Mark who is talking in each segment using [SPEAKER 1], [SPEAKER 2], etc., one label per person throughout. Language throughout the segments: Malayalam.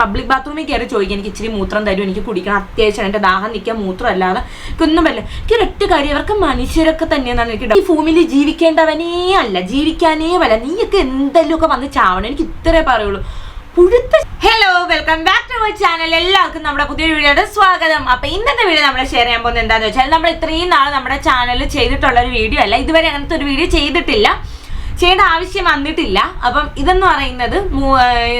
[SPEAKER 1] പബ്ലിക് ബാത്റൂമിൽ കയറി ചോദിക്കും എനിക്ക് ഇച്ചിരി മൂത്രം തരും എനിക്ക് കുടിക്കണം. അത്യാവശ്യം എന്റെ ദാഹം നിൽക്കാൻ മൂത്രം അല്ലാതെ പറ്റില്ല എനിക്ക് ഒരൊറ്റ കാര്യം അവർക്ക് മനുഷ്യരൊക്കെ തന്നെയെന്നാണ് എനിക്ക്. ഈ ഭൂമിയിൽ ജീവിക്കേണ്ടവനേ അല്ല ജീവിക്കാനേ വല്ല. നീയൊക്കെ എന്തെങ്കിലുമൊക്കെ വന്ന് ചാവണം എനിക്ക് ഇത്രേ പറയുള്ളൂ. Hello welcome back to my channel എല്ലാവർക്കും നമ്മുടെ പുതിയ വീഡിയോയുടെ സ്വാഗതം. അപ്പൊ ഇന്നത്തെ വീഡിയോ നമ്മൾ ഷെയർ ചെയ്യാൻ പോകുന്നത് എന്താണെന്ന് വെച്ചാൽ നമ്മൾ ഇത്രയും നാൾ നമ്മുടെ ചാനൽ ചെയ്തിട്ടുള്ള ഒരു വീഡിയോ അല്ല. ഇതുവരെ അങ്ങനത്തെ ഒരു വീഡിയോ ചെയ്തിട്ടില്ല. ചെയ്യേണ്ട ആവശ്യം വന്നിട്ടില്ല. അപ്പം ഇതെന്ന് പറയുന്നത്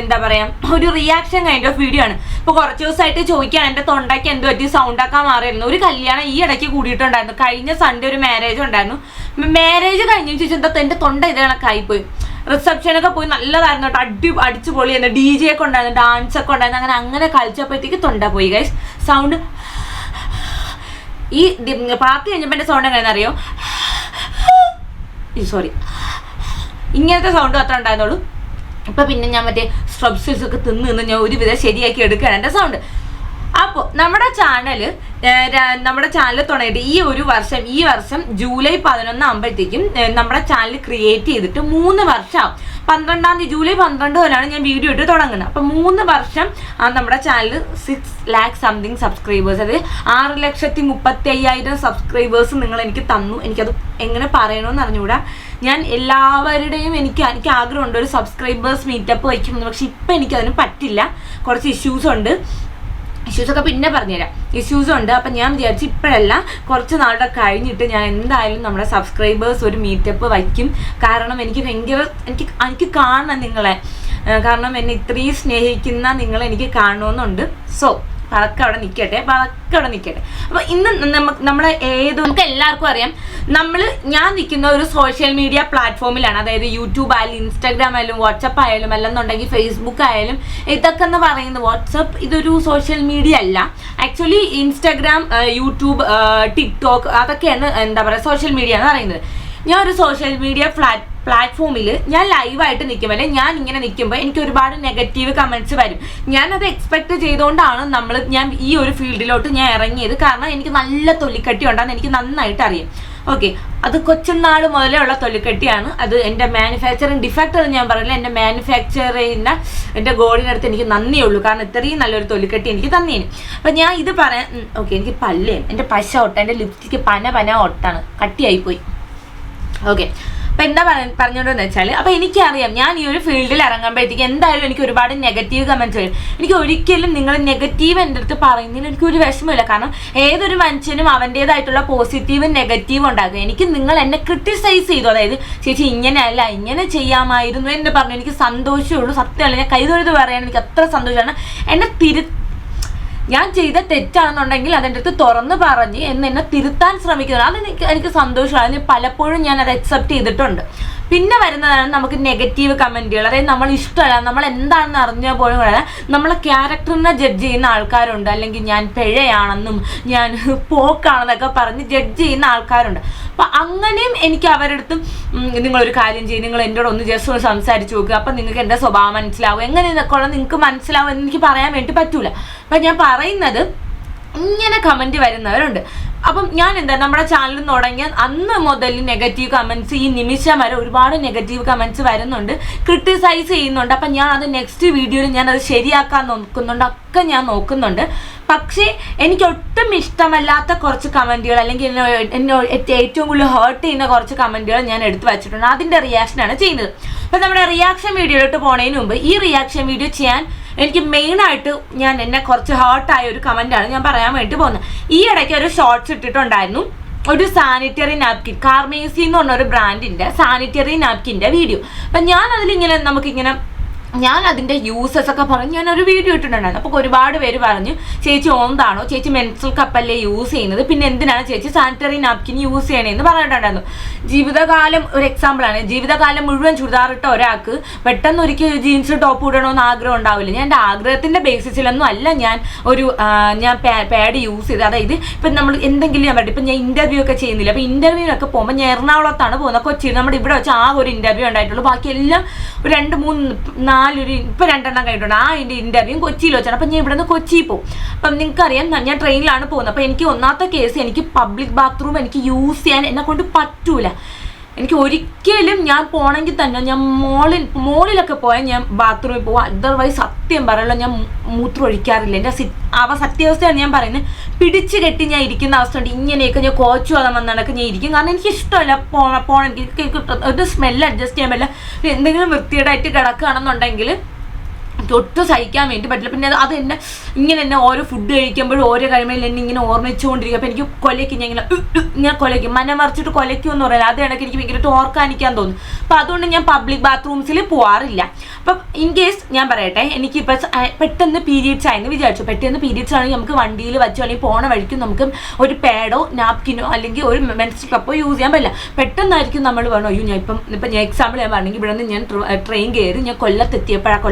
[SPEAKER 1] എന്താ പറയാ ഒരു റിയാക്ഷൻ കൈൻഡ് ഓഫ് വീഡിയോ ആണ്. ഇപ്പൊ കുറച്ച് ദിവസമായിട്ട് ചോദിക്കാൻ എന്റെ തൊണ്ടയ്ക്ക് എന്ത് പറ്റി? സൗണ്ട് ആക്കാൻ മാറിയിരുന്നു. ഒരു കല്യാണം ഈ ഇടയ്ക്ക് കൂടിയിട്ടുണ്ടായിരുന്നു. കഴിഞ്ഞ സൺഡേ ഒരു മാരേജ് ഉണ്ടായിരുന്നു. മാരേജ് കഴിഞ്ഞ. ശേഷം എന്താ എന്റെ തൊണ്ട ഇത് കണക്കായിപ്പോയി റിസപ്ഷനൊക്കെ പോയി നല്ലതായിരുന്നു കേട്ടോ. അടി അടിച്ചു പൊളിയായിരുന്നു ഡി ജെ ഒക്കെ ഉണ്ടായിരുന്നു ഡാൻസ് ഒക്കെ ഉണ്ടായിരുന്നു. അങ്ങനെ അങ്ങനെ കളിച്ചപ്പോഴത്തേക്ക് തൊണ്ട പോയി ഗൈസ് സൗണ്ട് ഈ പാർട്ടി കഴിഞ്ഞപ്പോൾ എന്റെ സൗണ്ട് എങ്ങനെയാണെന്ന് അറിയോ സോറി ഇങ്ങനത്തെ സൗണ്ട് മാത്രമേ ഉണ്ടായിരുന്നുള്ളൂ. ഇപ്പൊ പിന്നെ ഞാൻ മറ്റേ സ്ട്രബ്സൂസ് ഒക്കെ തിന്ന് നിന്ന് ഞാൻ ഒരുവിധം ശരിയാക്കി എടുക്കുകയാണ് എന്റെ സൗണ്ട് അപ്പോൾ നമ്മുടെ ചാനൽ നമ്മുടെ ചാനൽ തുടങ്ങിയിട്ട് ഈ ഒരു വർഷം ഈ വർഷം ജൂലൈ പതിനൊന്ന് ആകുമ്പോഴത്തേക്കും നമ്മുടെ ചാനൽ ക്രിയേറ്റ് ചെയ്തിട്ട് മൂന്ന് വർഷം പന്ത്രണ്ടാം തീയതി ജൂലൈ പന്ത്രണ്ട് മുതലാണ് ഞാൻ വീഡിയോ ഇട്ട് തുടങ്ങുന്നത്. അപ്പം മൂന്ന് വർഷം നമ്മുടെ channel six lakh something subscribers അതായത് ആറ് ലക്ഷത്തി മുപ്പത്തി അയ്യായിരം സബ്സ്ക്രൈബേഴ്സ് നിങ്ങൾ എനിക്ക് തന്നു. എനിക്കത് എങ്ങനെ പറയണമെന്ന് അറിഞ്ഞുകൂടാ. ഞാൻ എല്ലാവരുടെയും എനിക്ക് എനിക്ക് ആഗ്രഹമുണ്ട് ഒരു സബ്സ്ക്രൈബേഴ്സ് മീറ്റപ്പ് വയ്ക്കുമെന്ന്. പക്ഷെ ഇപ്പം എനിക്കതിന് പറ്റില്ല. കുറച്ച് ഇഷ്യൂസ് ഉണ്ട്. ഇഷ്യൂസൊക്കെ പിന്നെ പറഞ്ഞുതരാം. ഇഷ്യൂസ് ഉണ്ട്. അപ്പം ഞാൻ വിചാരിച്ചു ഇപ്പോഴല്ല. കുറച്ച് നാളുടെ കഴിഞ്ഞിട്ട് ഞാൻ എന്തായാലും നമ്മുടെ സബ്സ്ക്രൈബേഴ്സ് ഒരു മീറ്റപ്പ് വയ്ക്കും. കാരണം എനിക്ക് ഭയങ്കര എനിക്ക് എനിക്ക് കാണണം നിങ്ങളെ. കാരണം എന്നെ ഇത്രയും സ്നേഹിക്കുന്ന നിങ്ങളെ എനിക്ക് കാണണമെന്നുണ്ട്. സോ പഴക്കം നിൽക്കട്ടെ. പഴക്കം നിൽക്കട്ടെ. അപ്പോൾ ഇന്ന് നമുക്ക് നമ്മളെ ഏത് നമുക്ക് എല്ലാവർക്കും അറിയാം. നമ്മൾ ഞാൻ നിൽക്കുന്ന ഒരു സോഷ്യൽ മീഡിയ പ്ലാറ്റ്ഫോമിലാണ് അതായത് യൂട്യൂബ് ആയാലും ഇൻസ്റ്റാഗ്രാം ആയാലും വാട്സപ്പ് ആയാലും അല്ലെന്നുണ്ടെങ്കിൽ ഫേസ്ബുക്ക് ആയാലും ഇതൊക്കെ എന്ന് പറയുന്നത് വാട്സപ്പ് ഇതൊരു സോഷ്യൽ മീഡിയ അല്ല. ആക്ച്വലി ഇൻസ്റ്റാഗ്രാം യൂട്യൂബ് ടിക്ടോക്ക് അതൊക്കെയാണ് എന്താ പറയുക സോഷ്യൽ മീഡിയ എന്ന് പറയുന്നത്. ഞാൻ ഒരു സോഷ്യൽ മീഡിയ ഫ്ലാറ്റ് പ്ലാറ്റ്ഫോമിൽ ഞാൻ ലൈവായിട്ട് നിൽക്കുമ്പോൾ അല്ലെങ്കിൽ ഞാൻ ഇങ്ങനെ നിൽക്കുമ്പോൾ എനിക്ക് ഒരുപാട് നെഗറ്റീവ് കമന്റ്സ് വരും. ഞാനത് എക്സ്പെക്ട് ചെയ്തുകൊണ്ടാണ് നമ്മൾ ഞാൻ ഈ ഒരു ഫീൽഡിലോട്ട് ഞാൻ ഇറങ്ങിയത്. കാരണം എനിക്ക് നല്ല തൊലിക്കട്ടി ഉണ്ടെന്ന് എനിക്ക് നന്നായിട്ട് അറിയാം. ഓക്കെ അത് കൊച്ചുനാൾ മുതലേ ഉള്ള തൊലിക്കെട്ടിയാണ്. അത് എന്റെ മാനുഫാക്ചറിങ് ഡിഫക്റ്റ് എന്ന് ഞാൻ പറയില്ല എന്റെ മാനുഫാക്ചർ ചെയ്യുന്ന എന്റെ ഗോഡിനടുത്ത് എനിക്ക് നന്ദിയേ ഉള്ളൂ കാരണം ഇത്രയും നല്ലൊരു തൊലിക്കെട്ടി എനിക്ക് തന്നേന്. അപ്പം ഞാൻ ഇത് പറയാൻ ഓക്കെ എനിക്ക് പല്ലേ എന്റെ പശ ഒട്ട എന്റെ ലിപ്സ്റ്റിക്ക് പന പന ഒട്ടാണ്. കട്ടിയായിപ്പോയി. ഓക്കെ അപ്പൊ എന്താ പറ- പറഞ്ഞോണ്ടെന്ന് വെച്ചാൽ അപ്പൊ എനിക്കറിയാം ഞാൻ ഈ ഒരു ഫീൽഡിൽ ഇറങ്ങുമ്പോഴത്തേക്ക് എന്തായാലും എനിക്ക് ഒരുപാട് നെഗറ്റീവ് കമന്റ്സ് വരും. എനിക്ക് ഒരിക്കലും നിങ്ങൾ നെഗറ്റീവ് എന്റെ അടുത്ത് പറയുന്നതിന് എനിക്ക് ഒരു വിഷമമില്ല കാരണം ഏതൊരു മനുഷ്യനും അവന്റെതായിട്ടുള്ള പോസിറ്റീവും നെഗറ്റീവും ഉണ്ടാകും. എനിക്ക് നിങ്ങൾ എന്നെ ക്രിട്ടിസൈസ് ചെയ്തു. അതായത് ചേച്ചി ഇങ്ങനെയല്ല ഇങ്ങനെ ചെയ്യാമായിരുന്നു എന്ന് പറഞ്ഞു എനിക്ക് സന്തോഷമേ ഉള്ളൂ. സത്യമല്ല ഞാൻ കൈതൊഴുത് പറയാൻ എനിക്ക് അത്ര സന്തോഷമാണ്. എന്നെ തിരു ഞാൻ ചെയ്ത തെറ്റാണെന്നുണ്ടെങ്കിൽ അതെന്റെ അടുത്ത് തുറന്ന് പറഞ്ഞ് എന്ന് എന്നെ തിരുത്താൻ ശ്രമിക്കുന്നത് അത് എനിക്ക് എനിക്ക് സന്തോഷമാണ്. അതിന് പലപ്പോഴും ഞാൻ അത് അക്സെപ്റ്റ് ചെയ്തിട്ടുണ്ട്. പിന്നെ വരുന്നതാണ് നമുക്ക് നെഗറ്റീവ് കമന്റുകൾ അതായത് നമ്മൾ ഇഷ്ടമല്ല നമ്മൾ എന്താണെന്ന് അറിഞ്ഞ പോലും നമ്മളെ ക്യാരക്ടറിനെ ജഡ്ജ് ചെയ്യുന്ന ആൾക്കാരുണ്ട്. അല്ലെങ്കിൽ ഞാൻ പിഴയാണെന്നും ഞാൻ പോക്കാണെന്നൊക്കെ പറഞ്ഞ് ജഡ്ജ് ചെയ്യുന്ന ആൾക്കാരുണ്ട്. അപ്പം അങ്ങനെയും എനിക്ക് അവരുടെ അടുത്തും നിങ്ങളൊരു കാര്യം ചെയ്യും നിങ്ങൾ എന്നോട് ഒന്ന് ജസ്റ്റ് ഒന്ന് സംസാരിച്ച് നോക്കുക അപ്പം നിങ്ങൾക്ക് എന്റെ സ്വഭാവം മനസ്സിലാവും. എങ്ങനെ എന്നൊക്കെ നിങ്ങൾക്ക് മനസ്സിലാവും എന്ന് എനിക്ക് പറയാൻ വേണ്ടി പറ്റൂല. അപ്പം ഞാൻ പറയുന്നത് ഇങ്ങനെ കമന്റ് വരുന്നവരുണ്ട്. അപ്പം ഞാൻ എന്താ നമ്മുടെ ചാനൽ തുടങ്ങിയ അന്ന് മുതൽ നെഗറ്റീവ് കമന്റ്സ് ഈ നിമിഷം വരെ ഒരുപാട് നെഗറ്റീവ് കമന്റ്സ് വരുന്നുണ്ട്. ക്രിട്ടിസൈസ് ചെയ്യുന്നുണ്ട്. അപ്പം ഞാൻ അത് നെക്സ്റ്റ് വീഡിയോയിൽ ഞാൻ അത് ശരിയാക്കാൻ നോക്കുന്നുണ്ട്. ഒക്കെ ഞാൻ നോക്കുന്നുണ്ട്. പക്ഷേ എനിക്ക് ഒട്ടും ഇഷ്ടമല്ലാത്ത കുറച്ച് കമന്റുകൾ അല്ലെങ്കിൽ എന്നെ ഏറ്റവും കൂടുതൽ ഹേർട്ട് ചെയ്യുന്ന കുറച്ച് കമന്റുകൾ ഞാൻ എടുത്തു വെച്ചിട്ടുണ്ട്. അതിന്റെ റിയാക്ഷനാണ് ചെയ്യുന്നത്. അപ്പം നമ്മുടെ റിയാക്ഷൻ വീഡിയോയിലോട്ട് പോണതിന് മുമ്പ് ഈ റിയാക്ഷൻ വീഡിയോ ചെയ്യാൻ എനിക്ക് മെയിനായിട്ട് ഞാൻ എന്നെ കുറച്ച് ഹേർട്ടായ ഒരു കമന്റാണ് ഞാൻ പറയാൻ വേണ്ടി പോകുന്നത്. ഈ ഇടയ്ക്ക് ഒരു ഷോർട്സ് ഇട്ടിട്ടുണ്ടായിരുന്നു. ഒരു സാനിറ്ററി നാപ്കിൻ കാർമേസി എന്ന് പറഞ്ഞ ഒരു ബ്രാൻഡിന്റെ സാനിറ്ററി നാപ്കിന്റെ വീഡിയോ അപ്പം ഞാൻ അതിലിങ്ങനെ നമുക്കിങ്ങനെ ഞാൻ അതിന്റെ യൂസസ് ഒക്കെ പറഞ്ഞ് ഞാൻ ഒരു വീഡിയോ ഇട്ടിട്ടുണ്ടായിരുന്നു. അപ്പോൾ ഒരുപാട് പേര് പറഞ്ഞു ചേച്ചി ഓന്താണോ? ചേച്ചി മെൻസൽ കപ്പല്ലേ യൂസ് ചെയ്യുന്നത്? പിന്നെ എന്തിനാണ് ചേച്ചി സാനിറ്ററി നാപ്കിൻ യൂസ് ചെയ്യണേന്ന് പറഞ്ഞിട്ടുണ്ടായിരുന്നു. ജീവിതകാലം ഒരു എക്സാമ്പിളാണ് ജീവിതകാലം മുഴുവൻ ചുരിദാറിട്ട ഒരാൾക്ക് പെട്ടെന്ന് ഒരിക്കൽ ജീൻസ് ടോപ്പ് ഇടണമെന്ന് ആഗ്രഹം ഉണ്ടാവില്ല. ഞാൻ എന്റെ ആഗ്രഹത്തിന്റെ ബേസിസിലൊന്നും അല്ല ഞാൻ ഒരു ഞാൻ പാഡ് യൂസ് ചെയ്ത് അതായത് ഇപ്പം നമ്മൾ എന്തെങ്കിലും ഞാൻ പറയും ഇപ്പം ഞാൻ ഇന്റർവ്യൂ ഒക്കെ ചെയ്യുന്നില്ല. അപ്പോൾ ഇന്റർവ്യൂവിനൊക്കെ പോകുമ്പോൾ ഞാൻ എറണാകുളത്താണ് പോകുന്നത്. കൊച്ചിയിൽ നമ്മുടെ ഇവിടെ വെച്ച് ആ ഒരു ഇന്റർവ്യൂ ഉണ്ടായിട്ടുള്ളൂ. ബാക്കി എല്ലാം രണ്ട് മൂന്ന് നാലൊരു ഇപ്പം രണ്ടെണ്ണം കഴിഞ്ഞിട്ടുണ്ട്. ആ എന്റെ ഇന്റർവ്യൂ കൊച്ചിയിൽ വെച്ചാണ്. അപ്പം ഞാൻ ഇവിടെ നിന്ന് കൊച്ചിയിൽ പോകും അപ്പം നിങ്ങൾക്കറിയാം ഞാൻ ട്രെയിനിലാണ് പോകുന്നത്. അപ്പം എനിക്ക് ഒന്നാമത്തെ കേസ് എനിക്ക് പബ്ലിക് ബാത്റൂം എനിക്ക് യൂസ് ചെയ്യാൻ എന്നെ കൊണ്ട് പറ്റൂല. എനിക്ക് ഒരിക്കലും ഞാൻ പോണെങ്കിൽ തന്നെ ഞാൻ മോളിൽ മോളിലൊക്കെ പോയാൽ ഞാൻ ബാത്റൂമിൽ പോകും അതർവൈസ് സത്യം പറയുള്ളൂ ഞാൻ മൂത്രം ഒഴിക്കാറില്ല. എന്റെ അവ സത്യാവസ്ഥയാണ് ഞാൻ പറയുന്നത് പിടിച്ച് കെട്ടി ഞാൻ ഇരിക്കുന്ന അവസ്ഥ ഉണ്ട് ഇങ്ങനെയൊക്കെ ഞാൻ കോച്ചു വളം വന്നിടക്ക് ഞാൻ ഇരിക്കും. കാരണം എനിക്ക് ഇഷ്ടമല്ല പോണ പോണെങ്കിൽ ഒരു സ്മെല്ല് അഡ്ജസ്റ്റ് ചെയ്യാൻ പറ്റില്ല. എന്തെങ്കിലും വൃത്തിയേടായിട്ട് കിടക്കുകയാണെന്നുണ്ടെങ്കിൽ ഒട്ടും സഹിക്കാൻ വേണ്ടി പറ്റില്ല. പിന്നെ അത് എന്നെ ഇങ്ങനെ എന്നെ ഓരോ ഫുഡ് കഴിക്കുമ്പോഴും ഓരോ കഴിയുമ്പോൾ എന്നെ ഇങ്ങനെ ഓർമ്മിച്ചുകൊണ്ടിരിക്കും. അപ്പം എനിക്ക് കൊലയ്ക്കും ഞാൻ ഇങ്ങനെ ഇങ്ങനെ കൊലയ്ക്കും. മനം മറിച്ചിട്ട് കൊലയ്ക്കും എന്ന് പറയാൻ അത് ഇടയ്ക്ക് എനിക്ക് ഭയങ്കരമായിട്ട് ഓർക്കാനിക്കാൻ തോന്നും. അപ്പം അതുകൊണ്ട് ഞാൻ പബ്ലിക് ബാത്റൂംസിൽ പോവാറില്ല. അപ്പം ഇൻ കേസ് ഞാൻ പറയട്ടെ എനിക്കിപ്പോൾ പെട്ടെന്ന് പീരീഡ്സ് ആയെന്ന് വിചാരിച്ചു. പെട്ടെന്ന് പീരീഡ്സ് ആണെങ്കിൽ നമുക്ക് വണ്ടിയിൽ വെച്ചോ അല്ലെങ്കിൽ പോണ വഴിക്കും നമുക്ക് ഒരു പാഡോ നാപ്കിനോ അല്ലെങ്കിൽ ഒരു മെൻസ്ട്രൽ കപ്പോ യൂസ് ചെയ്യാൻ പറ്റില്ല. പെട്ടെന്നായിരിക്കും നമ്മൾ വേണോ അയ്യോ ഞാൻ ഇപ്പം ഇപ്പം ഞാൻ എക്സാമ്പിൾ ഞാൻ പറഞ്ഞെങ്കിൽ ഇവിടെ നിന്ന് ഞാൻ ട്രെയിൻ കയറി ഞാൻ കൊല്ലത്തെത്തിയപ്പോഴാണ്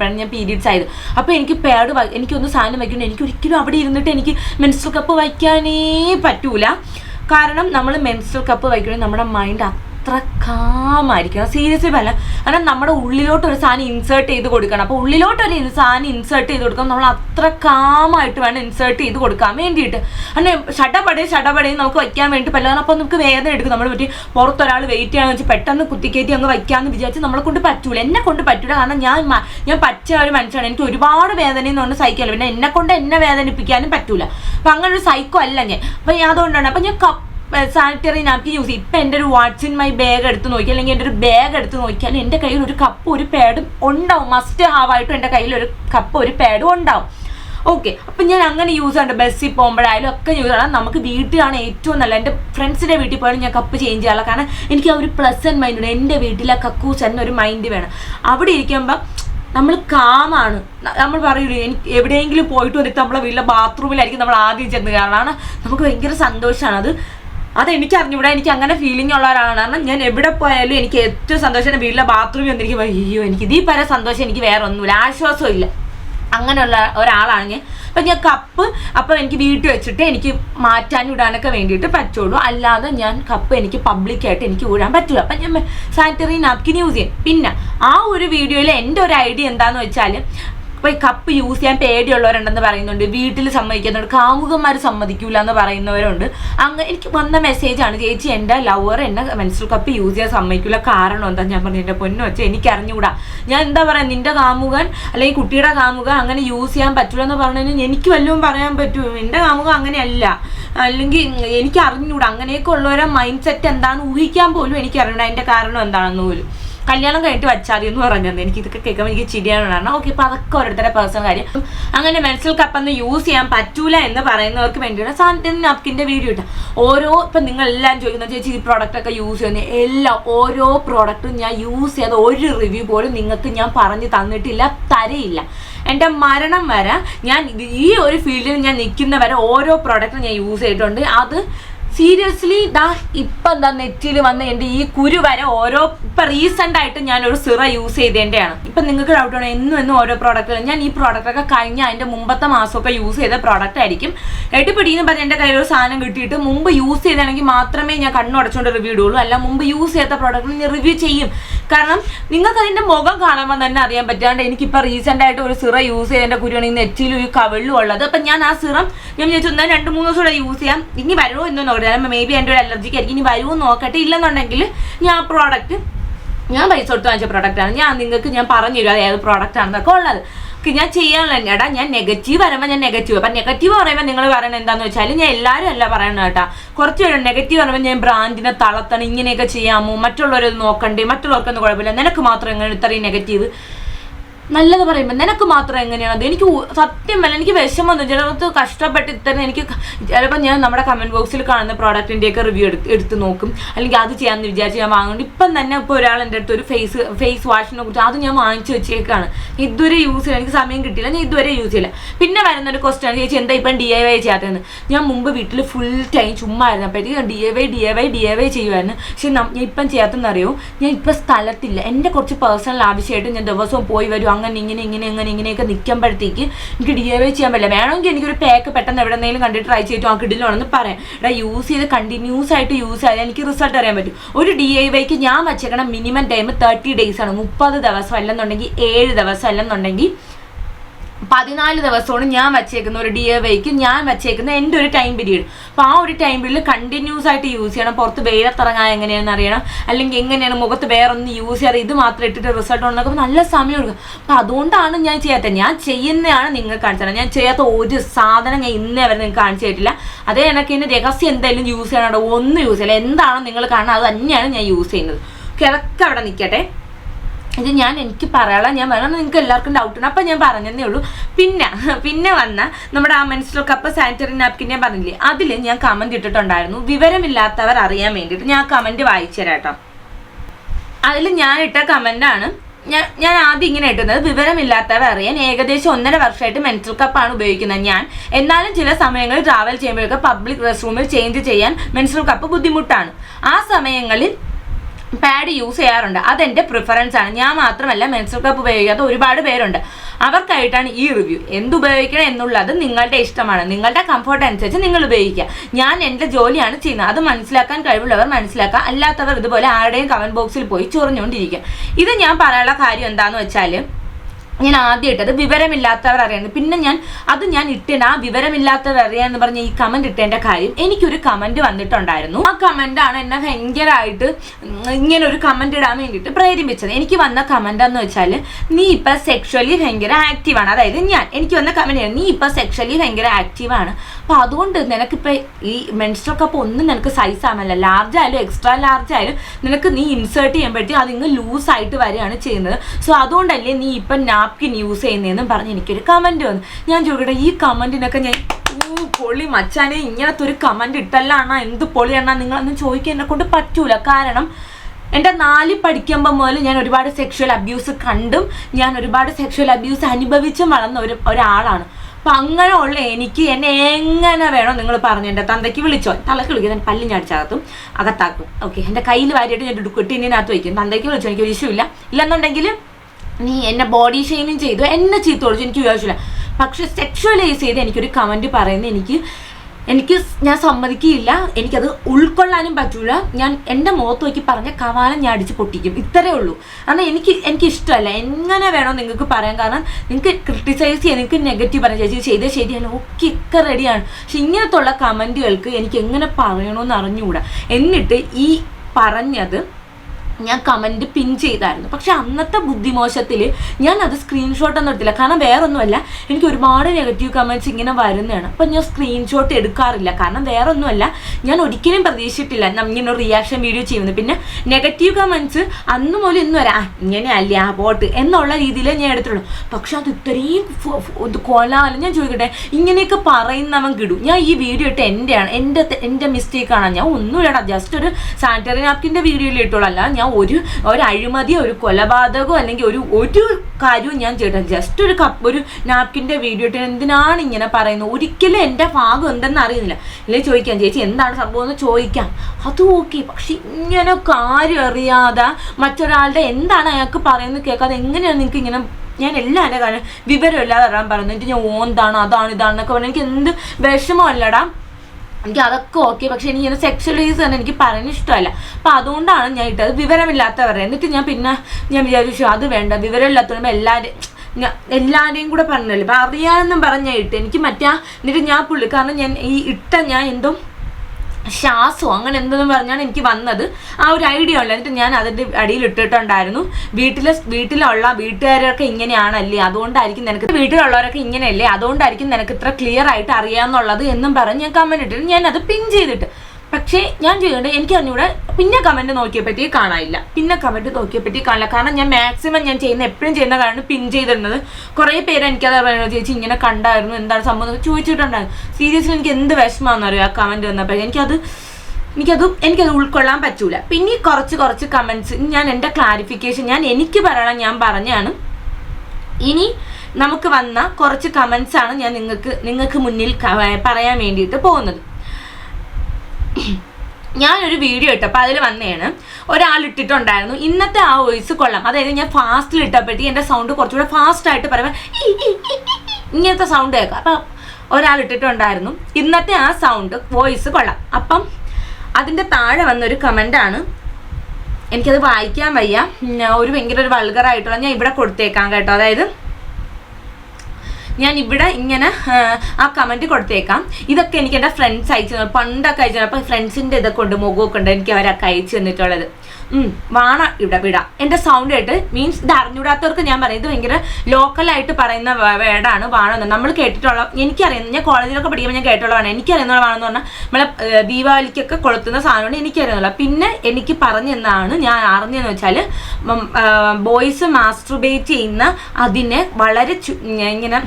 [SPEAKER 1] കൊല്ലത്തെത്താറായപ്പോഴാണ് ഞാൻ പീരീഡ്സ് ആയത്. അപ്പോൾ എനിക്ക് പാഡ് എനിക്കൊന്ന് സാധനം വയ്ക്കണം എനിക്ക് ഒരിക്കലും അവിടെ ഇരുന്നിട്ട് എനിക്ക് മെൻസ്ട്രൽ കപ്പ് വയ്ക്കാനേ പറ്റൂല. കാരണം നമ്മൾ മെൻസ്ട്രൽ കപ്പ് വയ്ക്കണമെങ്കിൽ നമ്മുടെ മൈൻഡ് അത്ര കാമായിരിക്കണം സീരിയസ്ലി പല കാരണം നമ്മുടെ ഉള്ളിലോട്ട് ഒരു സാധനം ഇൻസേർട്ട് ചെയ്ത് കൊടുക്കണം. അപ്പോൾ ഉള്ളിലോട്ട് ഒരു സാധനം ഇൻസേർട്ട് ചെയ്ത് കൊടുക്കണം നമ്മൾ അത്ര കാമായിട്ട് വേണം ഇൻസേർട്ട് ചെയ്ത് കൊടുക്കാൻ വേണ്ടിയിട്ട്. അങ്ങനെ ഷടപടേ ഷടപടേ നമുക്ക് വയ്ക്കാൻ വേണ്ടി പറ്റില്ല. അപ്പോൾ നമുക്ക് വേദന എടുക്കും. നമ്മൾ പറ്റി പുറത്തൊരാൾ വെയിറ്റ് ചെയ്യാന്ന് വെച്ചാൽ പെട്ടെന്ന് കുത്തിക്കയറ്റി അങ്ങ് വയ്ക്കാമെന്ന് വിചാരിച്ച് നമ്മളെ കൊണ്ട് പറ്റൂല. എന്നെ കൊണ്ട് പറ്റൂല. കാരണം ഞാൻ ഞാൻ പച്ച ഒരു മനുഷ്യനാണ്. എനിക്ക് ഒരുപാട് വേദനയും കൊണ്ട് സഹിക്കാമല്ലോ പിന്നെ എന്നെ കൊണ്ട് എന്നെ വേദനിപ്പിക്കാനും പറ്റൂല. അപ്പം അങ്ങനെ ഒരു സൈക്കോ അല്ല ഞാൻ. അപ്പം ഞാൻ അതുകൊണ്ടാണ്. അപ്പം ഞാൻ കപ്പ് സാനിറ്ററി നാപ്കിൻ യൂസ് ചെയ്യും. ഇപ്പം എന്റെ ഒരു വാട്സ് ഇൻ മൈ ബാഗ് എടുത്ത് നോക്കി അല്ലെങ്കിൽ എന്റെ ഒരു ബാഗ് എടുത്ത് നോക്കിയാൽ എന്റെ കയ്യിൽ ഒരു കപ്പ് ഒരു പാഡും ഉണ്ടാവും. മസ്റ്റ് ഹാവ് ആയിട്ടും എന്റെ കയ്യിൽ ഒരു കപ്പ് ഒരു പാഡും ഉണ്ടാവും. ഓക്കെ അപ്പം ഞാൻ അങ്ങനെ യൂസ് ചെയ്യുന്നുണ്ട് ബസ്സിൽ പോകുമ്പോഴായാലും ഒക്കെ യൂസ് ചെയ്യണം നമുക്ക് വീട്ടിലാണ് ഏറ്റവും നല്ല എന്റെ ഫ്രണ്ട്സിന്റെ വീട്ടിൽ പോയാലും ഞാൻ കപ്പ് ചേഞ്ച് ചെയ്യാറില്ല. കാരണം എനിക്ക് ആ ഒരു ആൻഡ് മൈൻഡ് ഉണ്ട്. എന്റെ വീട്ടിലെ കക്കൂസ് എന്നൊരു മൈൻഡ് വേണം. അവിടെ ഇരിക്കുമ്പോൾ നമ്മൾ കാമാണ് നമ്മൾ പറയൂലേ എനിക്ക് എവിടെയെങ്കിലും പോയിട്ട് വന്നിട്ട് നമ്മളെ വീട്ടിലെ ബാത്റൂമിലായിരിക്കും നമ്മൾ ആദ്യം ചെന്ന് കാരണം നമുക്ക് ഭയങ്കര സന്തോഷമാണ് അത് അത് എനിക്ക് അറിഞ്ഞൂടാ എനിക്ക് അങ്ങനെ ഫീലിംഗ് ഉള്ള ഒരാളാണ് കാരണം ഞാൻ എവിടെ പോയാലും എനിക്ക് ഏറ്റവും സന്തോഷം വീട്ടിലെ ബാത്റൂമിൽ വന്നിരിക്കും അയ്യോ എനിക്ക് ഇതിൽ പല സന്തോഷം എനിക്ക് വേറെ ഒന്നുമില്ല ആശ്വാസവും ഇല്ല. അങ്ങനെയുള്ള ഒരാളാണ് ഞാൻ അപ്പം ഞാൻ കപ്പ് അപ്പം എനിക്ക് വീട്ടിൽ വെച്ചിട്ട് എനിക്ക് മാറ്റാൻ ഇടാനൊക്കെ വേണ്ടിയിട്ട് പറ്റുള്ളൂ. അല്ലാതെ ഞാൻ കപ്പ് എനിക്ക് പബ്ലിക്കായിട്ട് എനിക്ക് ഊഴാൻ പറ്റില്ല. അപ്പം ഞാൻ സാനിറ്ററി നാപ്കിൻ യൂസ് ചെയ്യും. പിന്നെ ആ ഒരു വീഡിയോയിൽ എന്റെ ഒരു ഐഡിയ എന്താണെന്ന് വെച്ചാൽ ഇപ്പോൾ ഈ കപ്പ് യൂസ് ചെയ്യാൻ പേടിയുള്ളവരുണ്ടെന്ന് പറയുന്നുണ്ട്. വീട്ടിൽ സമ്മതിക്കുന്നുണ്ട് കാമുകന്മാർ സമ്മതിക്കൂല എന്ന് പറയുന്നവരുണ്ട്. അങ്ങനെ എനിക്ക് വന്ന മെസ്സേജാണ് ചേച്ചി എന്റെ ലവർ എന്നെ മെൻസ്ട്രൽ കപ്പ് യൂസ് ചെയ്യാൻ സമ്മതിക്കില്ല കാരണം എന്താ? ഞാൻ പറഞ്ഞു എന്റെ പൊന്നു വെച്ചാൽ എനിക്ക് അറിഞ്ഞുകൂടാ ഞാൻ എന്താ പറയാ നിന്റെ കാമുകൻ അല്ലെങ്കിൽ കുട്ടിയുടെ കാമുക അങ്ങനെ യൂസ് ചെയ്യാൻ പറ്റില്ല എന്ന് പറഞ്ഞു കഴിഞ്ഞാൽ എനിക്ക് വല്ലതും പറയാൻ പറ്റൂ. എന്റെ കാമുകൻ അങ്ങനെയല്ല. അല്ലെങ്കിൽ എനിക്ക് അറിഞ്ഞുകൂടാ അങ്ങനെയൊക്കെ ഉള്ളവരെ മൈൻഡ് സെറ്റ് എന്താണെന്ന് ഊഹിക്കാൻ പോലും എനിക്ക് അറിഞ്ഞൂടാ അതിന്റെ കാരണം എന്താണെന്ന് പോലും. കല്യാണം കഴിഞ്ഞിട്ട് വച്ചാൽ മതി എന്ന് പറഞ്ഞത് എനിക്ക് ഇതൊക്കെ കേൾക്കുമ്പോൾ എനിക്ക് ചിരിയാണ് കാരണം ഓക്കെ ഇപ്പൊ അതൊക്കെ ഓരോരുത്തരുടെ പേഴ്സണൽ കാര്യം. അങ്ങനെ മെൻസൽ കപ്പ് ഒന്ന് യൂസ് ചെയ്യാൻ പറ്റൂല എന്ന് പറയുന്നവർക്ക് വേണ്ടിയിട്ട് സാനിറ്ററി നാപ്കിന്റെ വീഡിയോ ഇട്ട. ഓരോ ഇപ്പൊ നിങ്ങൾ എല്ലാം ചോദിക്കുന്ന ചേച്ചി ഈ പ്രോഡക്റ്റ് ഒക്കെ യൂസ് ചെയ്യുന്ന? എല്ലാ ഓരോ പ്രോഡക്റ്റും ഞാൻ യൂസ് ചെയ്ത ഒരു റിവ്യൂ പോലും നിങ്ങൾക്ക് ഞാൻ പറഞ്ഞു തന്നിട്ടില്ല തരയില്ല. എന്റെ മരണം വരെ ഞാൻ ഈ ഒരു ഫീൽഡിൽ ഞാൻ നിൽക്കുന്ന വരെ ഓരോ പ്രോഡക്റ്റും ഞാൻ യൂസ് ചെയ്തിട്ടുണ്ട്. അത് സീരിയസ്ലി ഇതാ ഇപ്പം എന്താ നെറ്റിൽ വന്ന് എന്റെ ഈ കുരു വരെ ഓരോ ഇപ്പം റീസെന്റ് ആയിട്ട് ഞാൻ ഒരു സിറ യൂസ് ചെയ്തതിന്റെയാണ്. ഇപ്പം നിങ്ങൾക്ക് ഡൗട്ട് ആണ്? എന്നും എന്നും ഓരോ പ്രോഡക്റ്റുകൾ ഞാൻ ഈ പ്രോഡക്റ്റൊക്കെ കഴിഞ്ഞ അതിന്റെ മുമ്പത്തെ മാസമൊക്കെ യൂസ് ചെയ്ത പ്രോഡക്റ്റ് ആയിരിക്കും. എട്ടുപിടിയെന്ന് പറഞ്ഞാൽ എന്റെ കയ്യിൽ ഒരു സാധനം കിട്ടിയിട്ട് മുമ്പ് യൂസ് ചെയ്താണെങ്കിൽ മാത്രമേ ഞാൻ കണ്ണുടച്ചുകൊണ്ട് റിവ്യൂ ഇടുള്ളൂ അല്ല മുമ്പ് യൂസ് ചെയ്ത പ്രോഡക്റ്റ് ഞാൻ റിവ്യൂ ചെയ്യും. കാരണം നിങ്ങൾക്ക് അതിന്റെ മുഖം കാണുമ്പോൾ തന്നെ അറിയാൻ പറ്റാണ്ട് എനിക്കിപ്പോൾ റീസെന്റ് ആയിട്ട് ഒരു സിറ യൂസ് ചെയ്തതിന്റെ കുരുവാണ് ഈ നെറ്റിയിൽ ഒരു കവിളിലും ഉള്ളത്. അപ്പം ഞാൻ ആ സിറം ഞാൻ വിചാരിച്ചു എന്നാൽ രണ്ട് മൂന്ന് ദിവസം യൂസ് ചെയ്യാം. ഇനി വരുമോ എന്ന് നോക്കട്ടെ മേ ബി എന്റെ ഒരു അലർജിക്ക് ആയിരിക്കും. ഇനി വരുമോ നോക്കട്ടെ. ഇല്ലെന്നുണ്ടെങ്കിൽ ഞാൻ ആ പ്രോഡക്റ്റ് ഞാൻ പൈസ കൊടുത്ത് വാങ്ങിച്ച പ്രോഡക്റ്റാണ് ഞാൻ നിങ്ങൾക്ക് ഞാൻ പറഞ്ഞു തരും അത് ഏത് പ്രോഡക്റ്റ് ആണെന്നൊക്കെ ഉള്ളത്. ഞാൻ ചെയ്യാനുള്ള എടാ ഞാൻ നെഗറ്റീവ് പറയുമ്പോൾ ഞാൻ നെഗറ്റീവ് അപ്പം നെഗറ്റീവ് പറയുമ്പോൾ നിങ്ങൾ പറയണത് എന്താണെന്ന് വെച്ചാൽ ഞാൻ എല്ലാവരും അല്ല പറയണത് കേട്ടാ. കുറച്ച് പേര് നെഗറ്റീവ് പറയുമ്പോൾ ഞാൻ ബ്രാൻഡിനെ തളർത്തണം ഇങ്ങനെയൊക്കെ ചെയ്യാമോ? മറ്റുള്ളവരത് നോക്കണ്ടേ? മറ്റുള്ളവർക്കൊന്നും കുഴപ്പമില്ല. നിനക്ക് മാത്രം ഇങ്ങനെ ഇത്രയും നെഗറ്റീവ് നല്ലത് പറയുമ്പോൾ നിനക്ക് മാത്രം എങ്ങനെയാണ്? അത് എനിക്ക് സത്യം അല്ല എനിക്ക് വിഷമമൊന്നും ചിലർക്ക് കഷ്ടപ്പെട്ട് ഇത്തരം എനിക്ക് ചിലപ്പോൾ ഞാൻ നമ്മുടെ കമന്റ് ബോക്സിൽ കാണുന്ന പ്രോഡക്റ്റിന്റെയൊക്കെ റിവ്യൂ എടുത്ത് എടുത്ത് നോക്കും. അല്ലെങ്കിൽ അത് ചെയ്യാമെന്ന് വിചാരിച്ച് ഞാൻ വാങ്ങുന്നുണ്ട്. ഇപ്പം തന്നെ ഇപ്പോൾ ഒരാൾ എന്റെ അടുത്ത് ഒരു ഫേസ് ഫേസ് വാഷിനെ കുറിച്ച് അത് ഞാൻ വാങ്ങിച്ചു വെച്ചേക്കാണ്. ഇതുവരെ യൂസ് ചെയ്യാൻ എനിക്ക് സമയം കിട്ടിയില്ല. ഞാൻ ഇതുവരെ യൂസ് ചെയ്യില്ല. പിന്നെ വരുന്ന ഒരു ക്വസ്റ്റ്യൻ ചേച്ചി എന്താ ഇപ്പം ഡി ഐ വൈ ചെയ്യാത്തതെന്ന്? ഞാൻ മുമ്പ് വീട്ടിൽ ഫുൾ ടൈം ചുമ്മാ ആയിരുന്നു അപ്പോഴത്തേക്ക് D A Y D A Y D A Y ചെയ്യുമായിരുന്നു പക്ഷെ ഞാൻ ഇപ്പം ചെയ്യാത്തെന്ന് അറിയോ? ഞാൻ ഇപ്പം സ്ഥലത്തില്ല. എന്റെ കുറച്ച് പേഴ്സണൽ ആവശ്യമായിട്ട് ഞാൻ ദിവസവും പോയി വരും. അങ്ങനെ ഇങ്ങനെ ഇങ്ങനെ അങ്ങനെ ഇങ്ങനെയൊക്കെ നിൽക്കുമ്പോഴത്തേക്ക് എനിക്ക് ഡി എ ചെയ്യാൻ പറ്റില്ല. വേണമെങ്കിൽ എനിക്കൊരു പാക്ക് പെട്ടെന്ന് എവിടെ എന്തെങ്കിലും കണ്ടിട്ട് ട്രൈ ചെയ്തിട്ട് ആ കിടിലാണെന്ന് പറയാം. എടാ യൂസ് ചെയ്ത് കണ്ടിന്യൂസ് ആയിട്ട് യൂസ് ചെയ്താൽ എനിക്ക് റിസൾട്ട് അറിയാൻ പറ്റും. ഒരു ഡി ഐ വൈക്ക് ഞാൻ വെച്ചേക്കണം മിനിമം ടൈം തേർട്ടി ഡേയ്സ് ആണ്. മുപ്പത് ദിവസം അല്ലെന്നുണ്ടെങ്കിൽ ഏഴ് ദിവസം അല്ലെന്നുണ്ടെങ്കിൽ പതിനാല് ദിവസമാണ് ഞാൻ വച്ചേക്കുന്ന ഒരു ഡി എ വൈക്ക് ഞാൻ വച്ചേക്കുന്ന എന്റെ ഒരു ടൈം പീരീഡ് അപ്പോൾ ആ ഒരു ടൈം പീരീഡിൽ കണ്ടിന്യൂസ് ആയിട്ട് യൂസ് ചെയ്യണം. പുറത്ത് വെയിലത്തിറങ്ങാൻ എങ്ങനെയാണെന്ന് അറിയണം. അല്ലെങ്കിൽ എങ്ങനെയാണ് മുഖത്ത് വേറെ ഒന്നും യൂസ് ചെയ്യാതെ ഇത് മാത്രം ഇട്ടിട്ട് റിസൾട്ട് ഉണ്ടാക്കുമ്പോൾ നല്ല സമയം എടുക്കും. അപ്പോൾ അതുകൊണ്ടാണ് ഞാൻ ചെയ്യാത്തത്. ഞാൻ ചെയ്യുന്നതാണ് നിങ്ങൾ തരാം ഞാൻ ചെയ്യാത്ത ഒരു സാധനം ഞാൻ ഇന്നേ വരെ നിങ്ങൾക്ക് കാണിച്ചു തരില്ല അതേ എനിക്ക് ഇതിന്റെ രഹസ്യം എന്തായാലും യൂസ് ചെയ്യണോ ഒന്നും യൂസ് ചെയ്യില്ല. എന്താണോ നിങ്ങൾ കാണുന്നത് അത് തന്നെയാണ് ഞാൻ യൂസ് ചെയ്യുന്നത്. കിഴക്കവിടെ നിൽക്കട്ടെ. ഇത് ഞാൻ എനിക്ക് പറയാനുള്ള ഞാൻ പറയണം നിങ്ങൾക്ക് എല്ലാവർക്കും ഡൗട്ട് ഉണ്ട്. അപ്പം ഞാൻ പറഞ്ഞതേ ഉള്ളൂ. പിന്നെ പിന്നെ വന്ന നമ്മുടെ ആ മെൻസ്ട്രൽ കപ്പ് സാനിറ്ററി നാപ്കിൻ ഞാൻ പറഞ്ഞില്ലേ അതിൽ ഞാൻ കമന്റ് ഇട്ടിട്ടുണ്ടായിരുന്നു. വിവരമില്ലാത്തവർ അറിയാൻ വേണ്ടിയിട്ട് ഞാൻ കമന്റ് വായിച്ചു തരാം കേട്ടോ. അതിൽ ഞാൻ ഇട്ട കമന്റാണ് ഞാൻ ഞാൻ ആദ്യം ഇങ്ങനെ ഇട്ടുന്നത് വിവരമില്ലാത്തവർ അറിയാൻ ഏകദേശം ഒന്നര വർഷമായിട്ട് മെൻസ്ട്രൽ കപ്പാണ് ഉപയോഗിക്കുന്നത് ഞാൻ. എന്നാലും ചില സമയങ്ങളിൽ ട്രാവൽ ചെയ്യുമ്പോഴൊക്കെ പബ്ലിക് റെസ്റ്റ് റൂമിൽ ചേഞ്ച് ചെയ്യാൻ മെൻസൽ കപ്പ് ബുദ്ധിമുട്ടാണ്. ആ സമയങ്ങളിൽ പാഡ് യൂസ് ചെയ്യാറുണ്ട്. അതെന്റെ പ്രിഫറൻസ് ആണ്. ഞാൻ മാത്രമല്ല മെൻസൽ കപ്പ് ഉപയോഗിക്കാത്ത ഒരുപാട് പേരുണ്ട്. അവർക്കായിട്ടാണ് ഈ റിവ്യൂ എന്തുപയോഗിക്കണം എന്നുള്ളത് നിങ്ങളുടെ ഇഷ്ടമാണ്. നിങ്ങളുടെ കംഫർട്ട് അനുസരിച്ച് നിങ്ങൾ ഉപയോഗിക്കുക. ഞാൻ എന്റെ ജോലിയാണ് ചെയ്യുന്നത്. അത് മനസ്സിലാക്കാൻ കഴിവുള്ളവർ മനസ്സിലാക്കുക. അല്ലാത്തവർ ഇതുപോലെ ആരുടെയും കമന്റ് ബോക്സിൽ പോയി ചൊറിഞ്ഞുകൊണ്ടിരിക്കുക ഇത് ഞാൻ പറയാനുള്ള കാര്യം എന്താണെന്ന് വെച്ചാൽ ഞാൻ ആദ്യം ഇട്ടത് വിവരമില്ലാത്തവർ അറിയുന്നത് പിന്നെ ഞാൻ അത് ഞാൻ ഇട്ടേണ്ട ആ വിവരമില്ലാത്തവർ അറിയാന്ന് പറഞ്ഞ ഈ കമന്റ് ഇട്ടേണ്ട കാര്യം എനിക്കൊരു കമന്റ് വന്നിട്ടുണ്ടായിരുന്നു. ആ കമന്റ് ആണ് എന്നെ ഭയങ്കരമായിട്ട് ഇങ്ങനെ ഒരു കമന്റ് ഇടാൻ വേണ്ടിയിട്ട് പ്രേരിപ്പിച്ചത്. എനിക്ക് വന്ന കമന്റ് എന്ന് വെച്ചാൽ നീ ഇപ്പൊ സെക്ഷലി ഭയങ്കര ആക്റ്റീവാണ് അതായത് ഞാൻ എനിക്ക് വന്ന കമന്റ് നീ ഇപ്പൊ സെക്ഷലി ഭയങ്കര ആക്റ്റീവാണ് അപ്പൊ അതുകൊണ്ട് നിനക്കിപ്പോ ഈ മെൻസ്ട്രൽ കപ്പ് ഒന്നും നിനക്ക് സൈസ് ആവുന്നില്ല ലാർജ് ആയാലും എക്സ്ട്രാ ലാർജ് ആയാലും നിനക്ക് നീ ഇൻസേർട്ട് ചെയ്യുമ്പോഴത്തേക്കും അതിങ്ങ് ലൂസ് ആയിട്ട് വരികയാണ് ചെയ്യുന്നത്. സോ അതുകൊണ്ടല്ലേ നീ ഇപ്പം നാപ്കിൻ യൂസ് ചെയ്യുന്നതെന്നും പറഞ്ഞ് എനിക്കൊരു കമന്റ് വന്നു. ഞാൻ ചോദിക്കട്ടെ ഈ കമന്റിനൊക്കെ ഞാൻ പൊളി മച്ചാനെ ഇങ്ങനത്തെ ഒരു കമന്റ് ഇട്ടല്ലാണ് എന്ത് പൊളിയാണ് നിങ്ങളൊന്നും ചോദിക്കാൻ എന്നെ കൊണ്ട് പറ്റൂല. കാരണം എന്റെ നാല് പഠിക്കുമ്പോൾ മുതൽ ഞാൻ ഒരുപാട് സെക്ഷൽ അബ്യൂസ് കണ്ടും ഞാൻ ഒരുപാട് സെക്ഷൽ അബ്യൂസ് അനുഭവിച്ചും വളർന്ന ഒരു ഒരാളാണ്. അപ്പം അങ്ങനെ ഉള്ള എനിക്ക് എന്നെ എങ്ങനെ വേണോ നിങ്ങൾ പറഞ്ഞു എന്റെ തന്തയ്ക്ക് വിളിച്ചോ. തലക്ക് വിളിക്കും ഞാൻ പല്ലി അടിച്ചകത്തും അകത്താക്കും. ഓക്കെ എന്റെ കയ്യിൽ വാരിയിട്ട് ഞാൻ ടിന്നിനകത്ത് വയ്ക്കും. തന്തയ്ക്ക് വിളിച്ചോ എനിക്ക് ഒരു ഇഷ്യൂ ഇല്ല. ഇല്ലെന്നുണ്ടെങ്കിൽ നീ എന്നെ ബോഡി ഷെയിമിങ് ചെയ്തു എന്നെ ചീത്ത വിളിച്ചു എനിക്ക് വിചാരിച്ചില്ല പക്ഷെ സെക്ഷുവലൈസ് ചെയ്ത് എനിക്കൊരു കമന്റ് പറയുന്നത് എനിക്ക് എനിക്ക് ഞാൻ സമ്മതിക്കില്ല എനിക്കത് ഉൾക്കൊള്ളാനും പറ്റൂല. ഞാൻ എന്റെ മുഖത്ത് നോക്കി പറഞ്ഞ കവാലം ഞാൻ അടിച്ച് പൊട്ടിക്കും. ഇത്രയേ ഉള്ളൂ. കാരണം എനിക്ക് എനിക്ക് ഇഷ്ടമല്ല. എങ്ങനെ വേണോ നിങ്ങൾക്ക് പറയാൻ കാരണം നിങ്ങൾക്ക് ക്രിട്ടിസൈസ് ചെയ്യാൻ നിങ്ങൾക്ക് നെഗറ്റീവ് പറയാൻ ചേച്ചി ചെയ്തത് ശരിയല്ല ഓക്കെ ഒക്കെ റെഡിയാണ് പക്ഷെ ഇങ്ങനത്തുള്ള കമന്റുകൾക്ക് എനിക്ക് എങ്ങനെ പറയണമെന്ന് അറിഞ്ഞുകൂടാ. എന്നിട്ട് ഈ പറഞ്ഞത് ഞാൻ കമന്റ് പിൻ ചെയ്തായിരുന്നു. പക്ഷെ അന്നത്തെ ബുദ്ധിമോശത്തിൽ ഞാൻ അത് സ്ക്രീൻഷോട്ട് ഒന്നും എടുത്തില്ല. കാരണം വേറൊന്നുമല്ല എനിക്ക് ഒരുപാട് നെഗറ്റീവ് കമന്റ്സ് ഇങ്ങനെ വരുന്നതാണ്. അപ്പം ഞാൻ സ്ക്രീൻഷോട്ട് എടുക്കാറില്ല. കാരണം വേറൊന്നുമല്ല ഞാൻ ഒരിക്കലും പ്രതീക്ഷിച്ചിട്ടില്ല. ഇങ്ങനെ റിയാക്ഷൻ വീഡിയോ ചെയ്യുന്നത്. പിന്നെ നെഗറ്റീവ് കമന്റ്സ് അന്ന് മുതൽ ഇന്ന് വരെ ഇങ്ങനെയല്ല ആ ബോട്ട് എന്നുള്ള രീതിയിലേ ഞാൻ എടുത്തുള്ളൂ പക്ഷെ അത് ഇത്രയും കൊലാലം. ഞാൻ ചോദിക്കട്ടെ ഇങ്ങനെയൊക്കെ പറയുന്നവൻ കിടും. ഞാൻ ഈ വീഡിയോ ഇട്ട് എന്റെയാണ് എന്റെ എന്റെ മിസ്റ്റേക്കാണ് ഞാൻ ഒന്നുമില്ലടാ. ജസ്റ്റ് ഒരു സാനിറ്ററി നാപ്കിന്റെ വീഡിയോയിൽ ഇട്ടോളല്ല ഞാൻ ഒരു ഒരു അഴിമതിയോ ഒരു കൊലപാതകമോ അല്ലെങ്കിൽ ഒരു ഒരു കാര്യവും ഞാൻ ചെയ്തിട്ടില്ല. ജസ്റ്റ് ഒരു കപ്പ് ഒരു നാപ്കിന്റെ വീഡിയോ ഇട്ട് എന്തിനാണ് ഇങ്ങനെ പറയുന്നത്? ഒരിക്കലും എന്റെ ഭാഗം എന്തെന്ന് അറിയുന്നില്ല. ഇല്ലെങ്കിൽ ചോദിക്കാം. ചേച്ചി എന്താണ് സംഭവം എന്ന് ചോദിക്കാം. അത് ഓക്കെ പക്ഷെ ഇങ്ങനെ കാര്യം അറിയാതെ മറ്റൊരാളുടെ എന്താണ് അയാൾക്ക് പറയുന്നത് കേൾക്കാതെ എങ്ങനെയാണ് നിങ്ങൾക്ക് ഇങ്ങനെ ഞാൻ എല്ലാവരുടെ കാര്യം വിവരമില്ലാതെ വരാൻ പറയുന്നത്? എന്നിട്ട് ഞാൻ ഓന്താണ് അതാണ് ഇതാണെന്നൊക്കെ പറഞ്ഞാൽ എനിക്ക് എന്ത് വിഷമമല്ലടാ. എനിക്ക് അതൊക്കെ ഓക്കെ പക്ഷെ എനിക്ക് ഇങ്ങനെ സെക്ഷലൈസ് തന്നെ എനിക്ക് പറയാൻ ഇഷ്ടമല്ല. അപ്പം അതുകൊണ്ടാണ് ഞാൻ ഇട്ടത്. വിവരമില്ലാത്തവർ എന്നിട്ട് ഞാൻ പിന്നെ ഞാൻ വിചാരിച്ചു അത് വേണ്ട. വിവരമില്ലാത്തവരുമ്പോൾ എല്ലാവരും ഞാൻ എല്ലാവരെയും കൂടെ പറഞ്ഞല്ലോ അപ്പം അറിയാമെന്നും പറഞ്ഞാൽ ഇട്ട്. എനിക്ക് മറ്റേ എന്നിട്ട് ഞാൻ പുള്ളി കാരണം ഞാൻ ഈ ഇട്ട ഞാൻ എന്തോ ശ്വാസമോ അങ്ങനെ എന്തെന്ന് പറഞ്ഞാണ് എനിക്ക് വന്നത്. ആ ഒരു ഐഡിയ ഉള്ളത് എന്നിട്ട് ഞാൻ അതിന്റെ അടിയിൽ ഇട്ടിട്ടുണ്ടായിരുന്നു. വീട്ടിലെ വീട്ടിലുള്ള വീട്ടുകാരൊക്കെ ഇങ്ങനെയാണല്ലേ? അതുകൊണ്ടായിരിക്കും നിനക്ക് വീട്ടിലുള്ളവരൊക്കെ ഇങ്ങനെയല്ലേ? അതുകൊണ്ടായിരിക്കും നിനക്ക് ഇത്ര ക്ലിയർ ആയിട്ട് അറിയാമെന്നുള്ളത് എന്നും പറഞ്ഞ് ഞാൻ കമന്റ് ഇട്ടിട്ട് ഞാൻ അത് പിൻ ചെയ്തിട്ട്. പക്ഷേ ഞാൻ ചെയ്യേണ്ടത് എനിക്ക് അറിഞ്ഞൂടെ പിന്നെ കമന്റ് നോക്കിയപ്പറ്റി കാണാനില്ല. പിന്നെ കമന്റ് നോക്കിയപ്പറ്റി കാണില്ല കാരണം ഞാൻ മാക്സിമം ഞാൻ ചെയ്യുന്ന എപ്പോഴും ചെയ്യുന്ന കാരണം പിൻ ചെയ്തിരുന്നത് കുറേ പേര് എനിക്കത് പറയുന്നത് ചേച്ചി ഇങ്ങനെ കണ്ടായിരുന്നു എന്താണ് സംഭവം ചോദിച്ചിട്ടുണ്ടായിരുന്നു. സീരിയസ്ലി എനിക്ക് എന്ത് വിഷമമാണെന്ന് അറിയാം ആ കമന്റ് വന്നപ്പോൾ എനിക്കത് എനിക്കത് എനിക്കത് ഉൾക്കൊള്ളാൻ പറ്റൂല. പിന്നെ കുറച്ച് കുറച്ച് കമൻസ് ഞാൻ എന്റെ ക്ലാരിഫിക്കേഷൻ ഞാൻ എനിക്ക് പറയണം ഞാൻ പറഞ്ഞാണ്. ഇനി നമുക്ക് വന്ന കുറച്ച് കമന്റ്സ് ആണ് ഞാൻ നിങ്ങൾക്ക് നിങ്ങൾക്ക് മുന്നിൽ പറയാൻ വേണ്ടിയിട്ട് പോകുന്നത്. ഞാനൊരു വീഡിയോ ഇട്ടപ്പോൾ അതിൽ വന്നതാണ് ഒരാൾ ഇട്ടിട്ടുണ്ടായിരുന്നു. ഇന്നത്തെ ആ വോയിസ് കൊള്ളാം. അതായത് ഞാൻ ഫാസ്റ്റിൽ ഇട്ടപ്പോഴത്തേക്ക് എന്റെ സൗണ്ട് കുറച്ചുകൂടെ ഫാസ്റ്റായിട്ട് പറയുമ്പോൾ ഇങ്ങനത്തെ സൗണ്ട് കേൾക്കാം. അപ്പം ഒരാൾ ഇട്ടിട്ടുണ്ടായിരുന്നു. ഇന്നത്തെ ആ സൗണ്ട് വോയിസ് കൊള്ളാം. അപ്പം അതിന്റെ താഴെ വന്നൊരു കമന്റാണ് എനിക്കത് വായിക്കാൻ വയ്യ. ഒരു ഭയങ്കര ഒരു വൾഗറായിട്ടുള്ള ഞാൻ ഇവിടെ കൊടുത്തേക്കാം കേട്ടോ. അതായത് ഞാൻ ഇവിടെ ഇങ്ങനെ ആ, കമന്റ് കൊടുത്തേക്കാം. ഇതൊക്കെ എനിക്ക് എന്റെ ഫ്രണ്ട്സ് അയച്ചു തന്നു. പണ്ടൊക്കെ അയച്ചു അപ്പോൾ ഫ്രണ്ട്സിന്റെ ഇതൊക്കെ ഉണ്ട് മുഖമൊക്കെ ഉണ്ട്. എനിക്ക് അവരൊക്കെ അയച്ചു തന്നിട്ടുള്ളത്. വാണ ഇവിടെ വിടാം. എന്റെ സൗണ്ട് കേട്ട് മീൻസ് ഇത് അറിഞ്ഞൂടാത്തവർക്ക് ഞാൻ പറയും. ഇത് ഭയങ്കര ലോക്കലായിട്ട് പറയുന്ന വേർഡാണ് വാണ എന്ന്. നമ്മൾ കേട്ടിട്ടുള്ള എനിക്കറിയുന്ന ഞാൻ കോളേജിലൊക്കെ പഠിക്കുമ്പോൾ ഞാൻ കേട്ടുള്ളതാണ് എനിക്കറിയുന്ന വാണെന്ന് പറഞ്ഞാൽ നമ്മളെ ദീപാവലിക്കൊക്കെ കൊളുത്തുന്ന സാധനമാണ്. എനിക്കറിയുന്നില്ല പിന്നെ എനിക്ക് പറഞ്ഞു തന്നാണ് ഞാൻ അറിഞ്ഞതെന്ന് വെച്ചാൽ ബോയ്സ് മാസ്റ്റർബേറ്റ് ചെയ്യുന്ന അതിനെ വളരെ ഇങ്ങനെ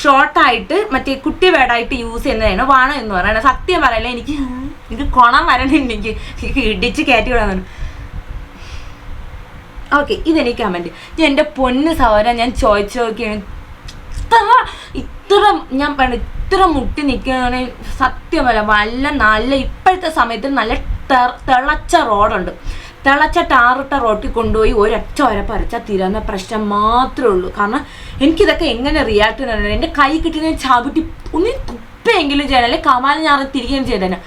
[SPEAKER 1] ഷോർട്ടായിട്ട് മറ്റേ കുട്ടി വേർഡായിട്ട് യൂസ് ചെയ്യുന്നതാണ് വാണ എന്ന് പറയുന്നത് സത്യം പറയല്ലേ എനിക്ക് എനിക്ക് കൊണം വരണില്ല. എനിക്ക് ഇടിച്ച് കയറ്റി വിടാൻ ഓക്കെ ഇതെനിക്ക് കമന്റ് ഞാൻ എന്റെ പൊന്ന് സഹോദരൻ ഞാൻ ചോദിച്ചു നോക്കിയാണ്. ഇത്ര ഇത്ര ഞാൻ പറഞ്ഞു ഇത്ര മുട്ടി നിൽക്കുകയാണെങ്കിൽ സത്യമല്ല നല്ല നല്ല ഇപ്പോഴത്തെ സമയത്ത് നല്ല തിളച്ച റോഡുണ്ട് തിളച്ച ടാറിട്ട റോട്ടിൽ കൊണ്ടുപോയി ഒരൊറ്റ ഒരപ്പ് അരച്ചാൽ തീരാന്ന പ്രശ്നം മാത്രമേ ഉള്ളൂ. കാരണം എനിക്കിതൊക്കെ എങ്ങനെ റിയാക്ട് ചെയ്യണം എന്റെ കൈ കിട്ടിയ ചവിട്ടി ഒന്ന് തുപ്പെങ്കിലും ചെയ്യണം അല്ലെങ്കിൽ കമാൽ ഞാൻ തിരികെയും ചെയ്തേനെ.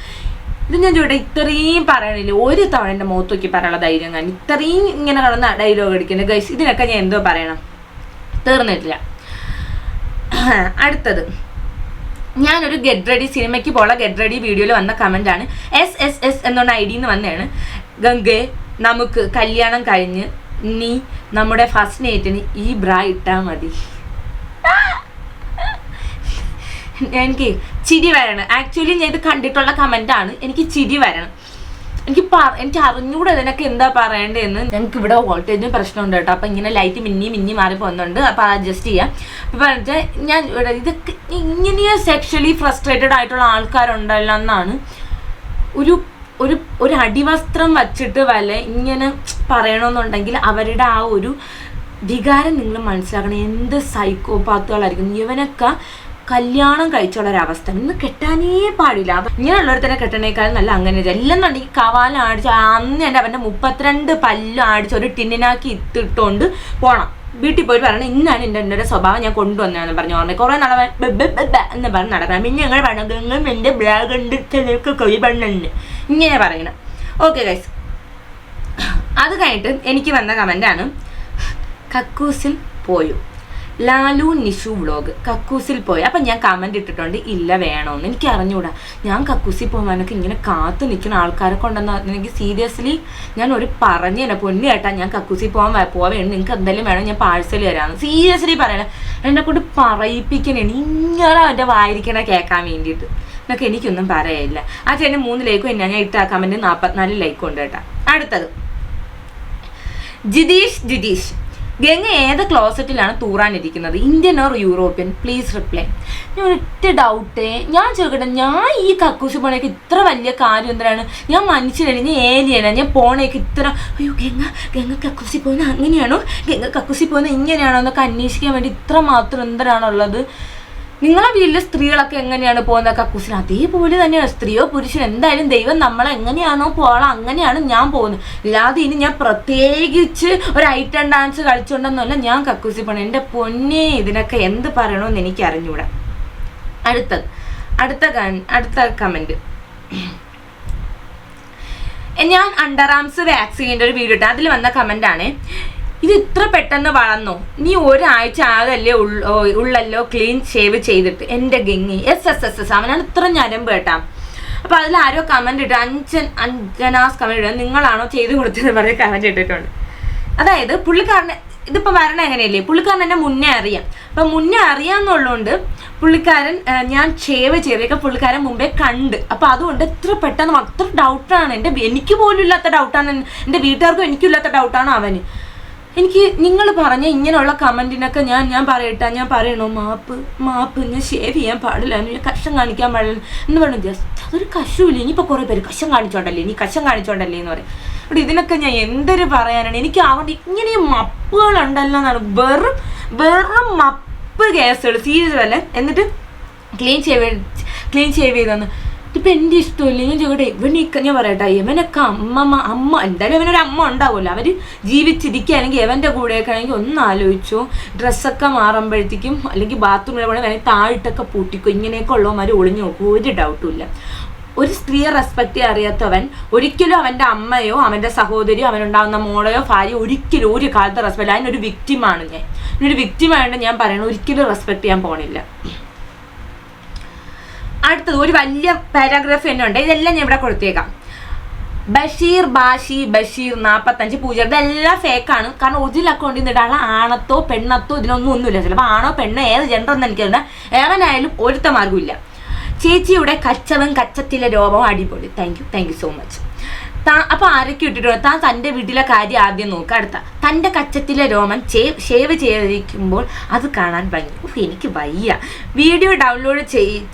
[SPEAKER 1] ഇത് ഞാൻ ചോട്ടെ ഇത്രയും പറയണില്ല? ഒരു തവണ എന്റെ മുഖത്ത് നോക്കി പറയാനുള്ള ധൈര്യം കാണും ഇത്രയും ഇങ്ങനെ കിടന്ന ഡയലോഗ് അടിക്കുന്നത് ഗൈസ് ഇതിനൊക്കെ ഞാൻ എന്തോ പറയണം. തീർന്നിട്ടില്ല. അടുത്തത്. ഞാനൊരു ഗെറ്റ് റെഡി സിനിമയ്ക്ക് പോള ഗെറ്റ് റെഡി വീഡിയോയിൽ വന്ന കമന്റാണ് എസ് എസ് എസ് എന്നുള്ള ഐ ഡിന്ന് വന്നതാണ്. ഗംഗെ നമുക്ക് കല്യാണം കഴിഞ്ഞ് നീ നമ്മുടെ ഫസ്റ്റ് നൈറ്റിന് ഈ ബ്രാ ഇട്ടാൽ മതി. എനിക്ക് ചിരി വരണം. ആക്ച്വലി ഞാൻ ഇത് കണ്ടിട്ടുള്ള കമന്റ് ആണ്. എനിക്ക് ചിരി വരണം. എനിക്ക് എനിക്ക് അറിഞ്ഞൂടെ ഇതിനൊക്കെ എന്താ പറയേണ്ടതെന്ന്. ഞങ്ങൾക്ക് ഇവിടെ വോൾട്ടേജിന് പ്രശ്നമുണ്ട് കേട്ടോ. അപ്പം ഇങ്ങനെ ലൈറ്റ് മിന്നി മിന്നി മാറി പോകുന്നുണ്ട്. അപ്പം അഡ്ജസ്റ്റ് ചെയ്യാം. അപ്പം പറഞ്ഞിട്ട് ഞാൻ ഇവിടെ ഇതൊക്കെ ഇങ്ങനെ സെക്ഷലി ഫ്രസ്ട്രേറ്റഡ് ആയിട്ടുള്ള ആൾക്കാരുണ്ടല്ലോ എന്നാണ് ഒരു ഒരു ഒരു അടിവസ്ത്രം വച്ചിട്ട് വല്ല ഇങ്ങനെ പറയണമെന്നുണ്ടെങ്കിൽ അവരുടെ ആ ഒരു വികാരം നിങ്ങൾ മനസ്സിലാക്കണം. എന്ത് സൈക്കോപാത്തുകളായിരിക്കും ഇവനൊക്കെ കല്യാണം കഴിച്ചുള്ള ഒരവസ്ഥ ഇന്ന് കെട്ടാനേ പാടില്ല. ഇങ്ങനെയുള്ളവർ തന്നെ കെട്ടണേക്കാളും നല്ല അങ്ങനെ എല്ലെന്നുണ്ടെങ്കിൽ കവാലം അടിച്ച് അന്ന് തന്നെ അവന്റെ മുപ്പത്തിരണ്ട് പല്ലും അടിച്ച് ഒരു ടിന്നിനാക്കി ഇത്തിട്ടുകൊണ്ട് പോണം. വീട്ടിൽ പോയി പറയണം ഇന്നാണ് എന്റെ എന്റെ സ്വഭാവം ഞാൻ കൊണ്ടുവന്നതെന്ന് പറഞ്ഞു. ഓർമ്മ കുറേ നാളെ എന്ന് പറഞ്ഞ് നടക്കണം. പിന്നെ ഞങ്ങൾ പറഞ്ഞത് എന്റെ ബ്ലാഗ് ഉണ്ട് കൈ പെണ്ണുണ്ട്. ഇങ്ങനെ പറയണം. ഓക്കെ ഗൈസ് അത് കഴിഞ്ഞിട്ട് എനിക്ക് വന്ന കമന്റാണ് കക്കൂസിൽ പോയോ? ലാലു നിഷു വ്ളോഗ് കക്കൂസിൽ പോയി. അപ്പം ഞാൻ കമന്റ് ഇട്ടിട്ടുണ്ട്. ഇല്ല വേണമെന്ന് എനിക്ക് അറിഞ്ഞുകൂടാ ഞാൻ കക്കൂസിൽ പോകാനൊക്കെ ഇങ്ങനെ കാത്തു നിൽക്കുന്ന ആൾക്കാരെ കൊണ്ടെന്ന് എനിക്ക് സീരിയസ്ലി ഞാൻ ഒരു പറഞ്ഞു തന്നെ പൊന്നു കേട്ടാ ഞാൻ കക്കൂസിൽ പോകാൻ പോവേണ്ട. നിങ്ങൾക്ക് എന്തെങ്കിലും വേണം ഞാൻ പാഴ്സൽ തരാമെന്ന് സീരിയസ്ലി പറയണ. എന്നെ കൊണ്ട് പറയിപ്പിക്കണേ. ഇങ്ങനെ എന്റെ വായിരിക്കണ കേൾക്കാൻ വേണ്ടിയിട്ട്. എന്നൊക്കെ എനിക്കൊന്നും പറയില്ല ആ ചേട്ടൻ മൂന്ന് ലൈക്കും എന്നാ ഞാൻ ഇട്ട കമന്റ് നാൽപ്പത്തിനാല് ലൈക്കും ഉണ്ട് കേട്ടാ. അടുത്തത്. ജിതീഷ് ജിതീഷ്. ഗംഗ ഏത് ക്ലോസറ്റിലാണ് തൂറാനിരിക്കുന്നത്? Indian or European please reply ഞാൻ ഒറ്റ ഡൗട്ടേ ഞാൻ ചോദിക്കട്ടെ ഞാൻ ഈ കക്കൂസ് പോണേക്ക് ഇത്ര വലിയ കാര്യം എന്തിനാണ്? ഞാൻ മനുഷ്യനാണ് ഞാൻ ഏലിയനാണ് ഞാൻ പോണേക്ക് ഇത്ര അയ്യോ ഗംഗ ഗംഗ കക്കൂസി പോകുന്ന അങ്ങനെയാണോ? ഗംഗ കക്കൂസി പോകുന്ന ഇങ്ങനെയാണോ എന്നൊക്കെ അന്വേഷിക്കാൻ വേണ്ടി ഇത്ര മാത്രം എന്തിനാണുള്ളത്? നിങ്ങളെ വീട്ടിലെ സ്ത്രീകളൊക്കെ എങ്ങനെയാണ് പോകുന്നത് കക്കൂസിന് അതേപോലെ തന്നെയാണ്. സ്ത്രീയോ പുരുഷനോ എന്തായാലും ദൈവം നമ്മളെ എങ്ങനെയാണോ പോകണം അങ്ങനെയാണ് ഞാൻ പോകുന്നത്. ഇല്ലാതെ ഇനി ഞാൻ പ്രത്യേകിച്ച് ഒരു ഐറ്റം ഡാൻസ് കളിച്ചുകൊണ്ടെന്നല്ല ഞാൻ കക്കൂസി പോകണം എന്റെ പൊന്നെ ഇതിനൊക്കെ എന്ത് പറയണമെന്ന് എനിക്ക് അറിഞ്ഞൂടാ അടുത്ത അടുത്ത അടുത്ത കമന്റ് ഞാൻ അണ്ടർ ആംസ് വാക്സിന്റെ ഒരു വീഡിയോ ഇട്ടു. അതിൽ വന്ന കമന്റ് ആണ്. ഇത് ഇത്ര പെട്ടെന്ന് വളർന്നോ? നീ ഒരാഴ്ച ആകല്ലേ ഉള്ളോ ഉള്ളല്ലോ ക്ലീൻ ഷേവ് ചെയ്തിട്ട്. എന്റെ Gangi. S S S S. അവനാണ് ഇത്ര ഞരമ്പ് കേട്ടാ. അപ്പൊ അതിൽ ആരോ കമന്റ് ഇട്ട് അഞ്ചൻ അഞ്ചനാസ് കമന്റ് ഇടുക നിങ്ങളാണോ ചെയ്തു കൊടുത്തത് പറഞ്ഞ് കമന്റ് ഇട്ടിട്ടുണ്ട്. അതായത് പുള്ളിക്കാരനെ ഇതിപ്പോ വരണ എങ്ങനെയല്ലേ? പുള്ളിക്കാരൻ എന്നെ മുന്നേ അറിയാം. അപ്പൊ മുന്നേ അറിയാന്നുള്ളതുകൊണ്ട് പുള്ളിക്കാരൻ ഞാൻ ഷേവ് ചെയ്തൊക്കെ പുള്ളിക്കാരൻ മുമ്പേ കണ്ട്. അപ്പൊ അതുകൊണ്ട് എത്ര പെട്ടെന്ന് അത്ര ഡൗട്ടാണ് എന്റെ എനിക്ക് പോലും ഇല്ലാത്ത ഡൗട്ടാണ് എന്റെ വീട്ടുകാർക്കും എനിക്കും ഇല്ലാത്ത ഡൗട്ടാണ് അവന്. എനിക്ക് നിങ്ങൾ പറഞ്ഞ ഇങ്ങനെയുള്ള കമന്റിനൊക്കെ ഞാൻ ഞാൻ പറയട്ടെ ഞാൻ പറയണോ? മാപ്പ് മാപ്പ് ഞാൻ ഷേവ് ചെയ്യാൻ പാടില്ല ഞാൻ കഷം കാണിക്കാൻ പാടില്ല എന്ന് പറഞ്ഞു. ജസ്റ്റ് അതൊരു കശുമില്ല ഇനിയിപ്പോൾ കുറേ പേര് കഷം കാണിച്ചോണ്ടല്ലേ? ഇനി കഷം കാണിച്ചോണ്ടല്ലേ എന്ന് പറയും. ഇവിടെ ഇതിനൊക്കെ ഞാൻ എന്തൊരു പറയാനാണ്? എനിക്ക് അവിടെ ഇങ്ങനെ മപ്പുകളുണ്ടല്ലോ എന്നാണ് വെറും വെറും മപ്പ് കേസുകൾ സീരിയസ് അല്ലേ. എന്നിട്ട് ക്ലീൻ ചെയ്ത് ക്ലീൻ ഷേവ് ചെയ്തെന്ന്. ഇപ്പം എന്റെ ഇഷ്ടമില്ല. ഞാൻ ചോട്ടെ ഇവനൊക്കെ ഞാൻ പറയട്ടെ ഇവനൊക്കെ അമ്മ അമ്മ എന്തായാലും ഇവനൊരു അമ്മ ഉണ്ടാവുമല്ലോ അവർ ജീവിച്ചിരിക്കുകയാണെങ്കിൽ ഇവന്റെ കൂടെയൊക്കെ ആണെങ്കിൽ ഒന്ന് ആലോചിച്ചോ. ഡ്രസ്സൊക്കെ മാറുമ്പോഴത്തേക്കും അല്ലെങ്കിൽ ബാത്റൂമിൽ പോകണമെങ്കിൽ വേണമെങ്കിൽ താഴിട്ടൊക്കെ പൂട്ടിക്കും. ഇങ്ങനെയൊക്കെ ഉള്ളവന്മാർ ഒളിഞ്ഞു നോക്കും. ഒരു ഡൗട്ടും ഇല്ല. ഒരു സ്ത്രീയെ റെസ്പെക്ട് ചെയ്യാൻ അറിയാത്തവൻ ഒരിക്കലും അവന്റെ അമ്മയോ അവന്റെ സഹോദരിയോ അവനുണ്ടാകുന്ന മോളയോ ഭാര്യയോ ഒരിക്കലും ഒരു കാലത്ത് റെസ്പെക്ട് അതിനൊരു വിക്റ്റിമാണ് ഞാൻ. ഒരു വിക്റ്റിമായിട്ട് ഞാൻ പറയണത് ഒരിക്കലും റെസ്പെക്ട് ചെയ്യാൻ പോണില്ല. അടുത്തത് ഒരു വലിയ പാരാഗ്രാഫ് തന്നെ ഉണ്ട്. ഇതെല്ലാം ഞാൻ ഇവിടെ കൊടുത്തേക്കാം. ബഷീർ ബാഷി ബഷീർ നാൽപ്പത്തഞ്ച് പൂജ ഇതെല്ലാം ഫേക്കാണ് കാരണം ഒറിജിനൽ അക്കൗണ്ടിൽ നിന്ന് ഇടാനുള്ള ആണത്തോ പെണ്ണത്തോ ഇതിനൊന്നും ഒന്നുമില്ല. ചിലപ്പോൾ ആണോ പെണ്ണോ ഏത് ജെൻഡർ എന്ന് എനിക്കറിയില്ല. ഏവനായാലും ഒരുത്ത മാർഗമില്ല ചേച്ചിയുടെ കച്ചവും കച്ചത്തിലെ രോഗവും അടിപൊളി. Thank you thank you so much താ അപ്പൊ ആരൊക്കെ ഇട്ടിട്ടുണ്ട്? താൻ തന്റെ വീട്ടിലെ കാര്യം ആദ്യം നോക്കുക അടുത്ത തന്റെ കച്ചത്തിലെ രോമൻ ചേ ഷേവ് ചെയ്തിരിക്കുമ്പോൾ അത് കാണാൻ ഉഫ്, എനിക്ക് വയ്യ. വീഡിയോ ഡൗൺലോഡ്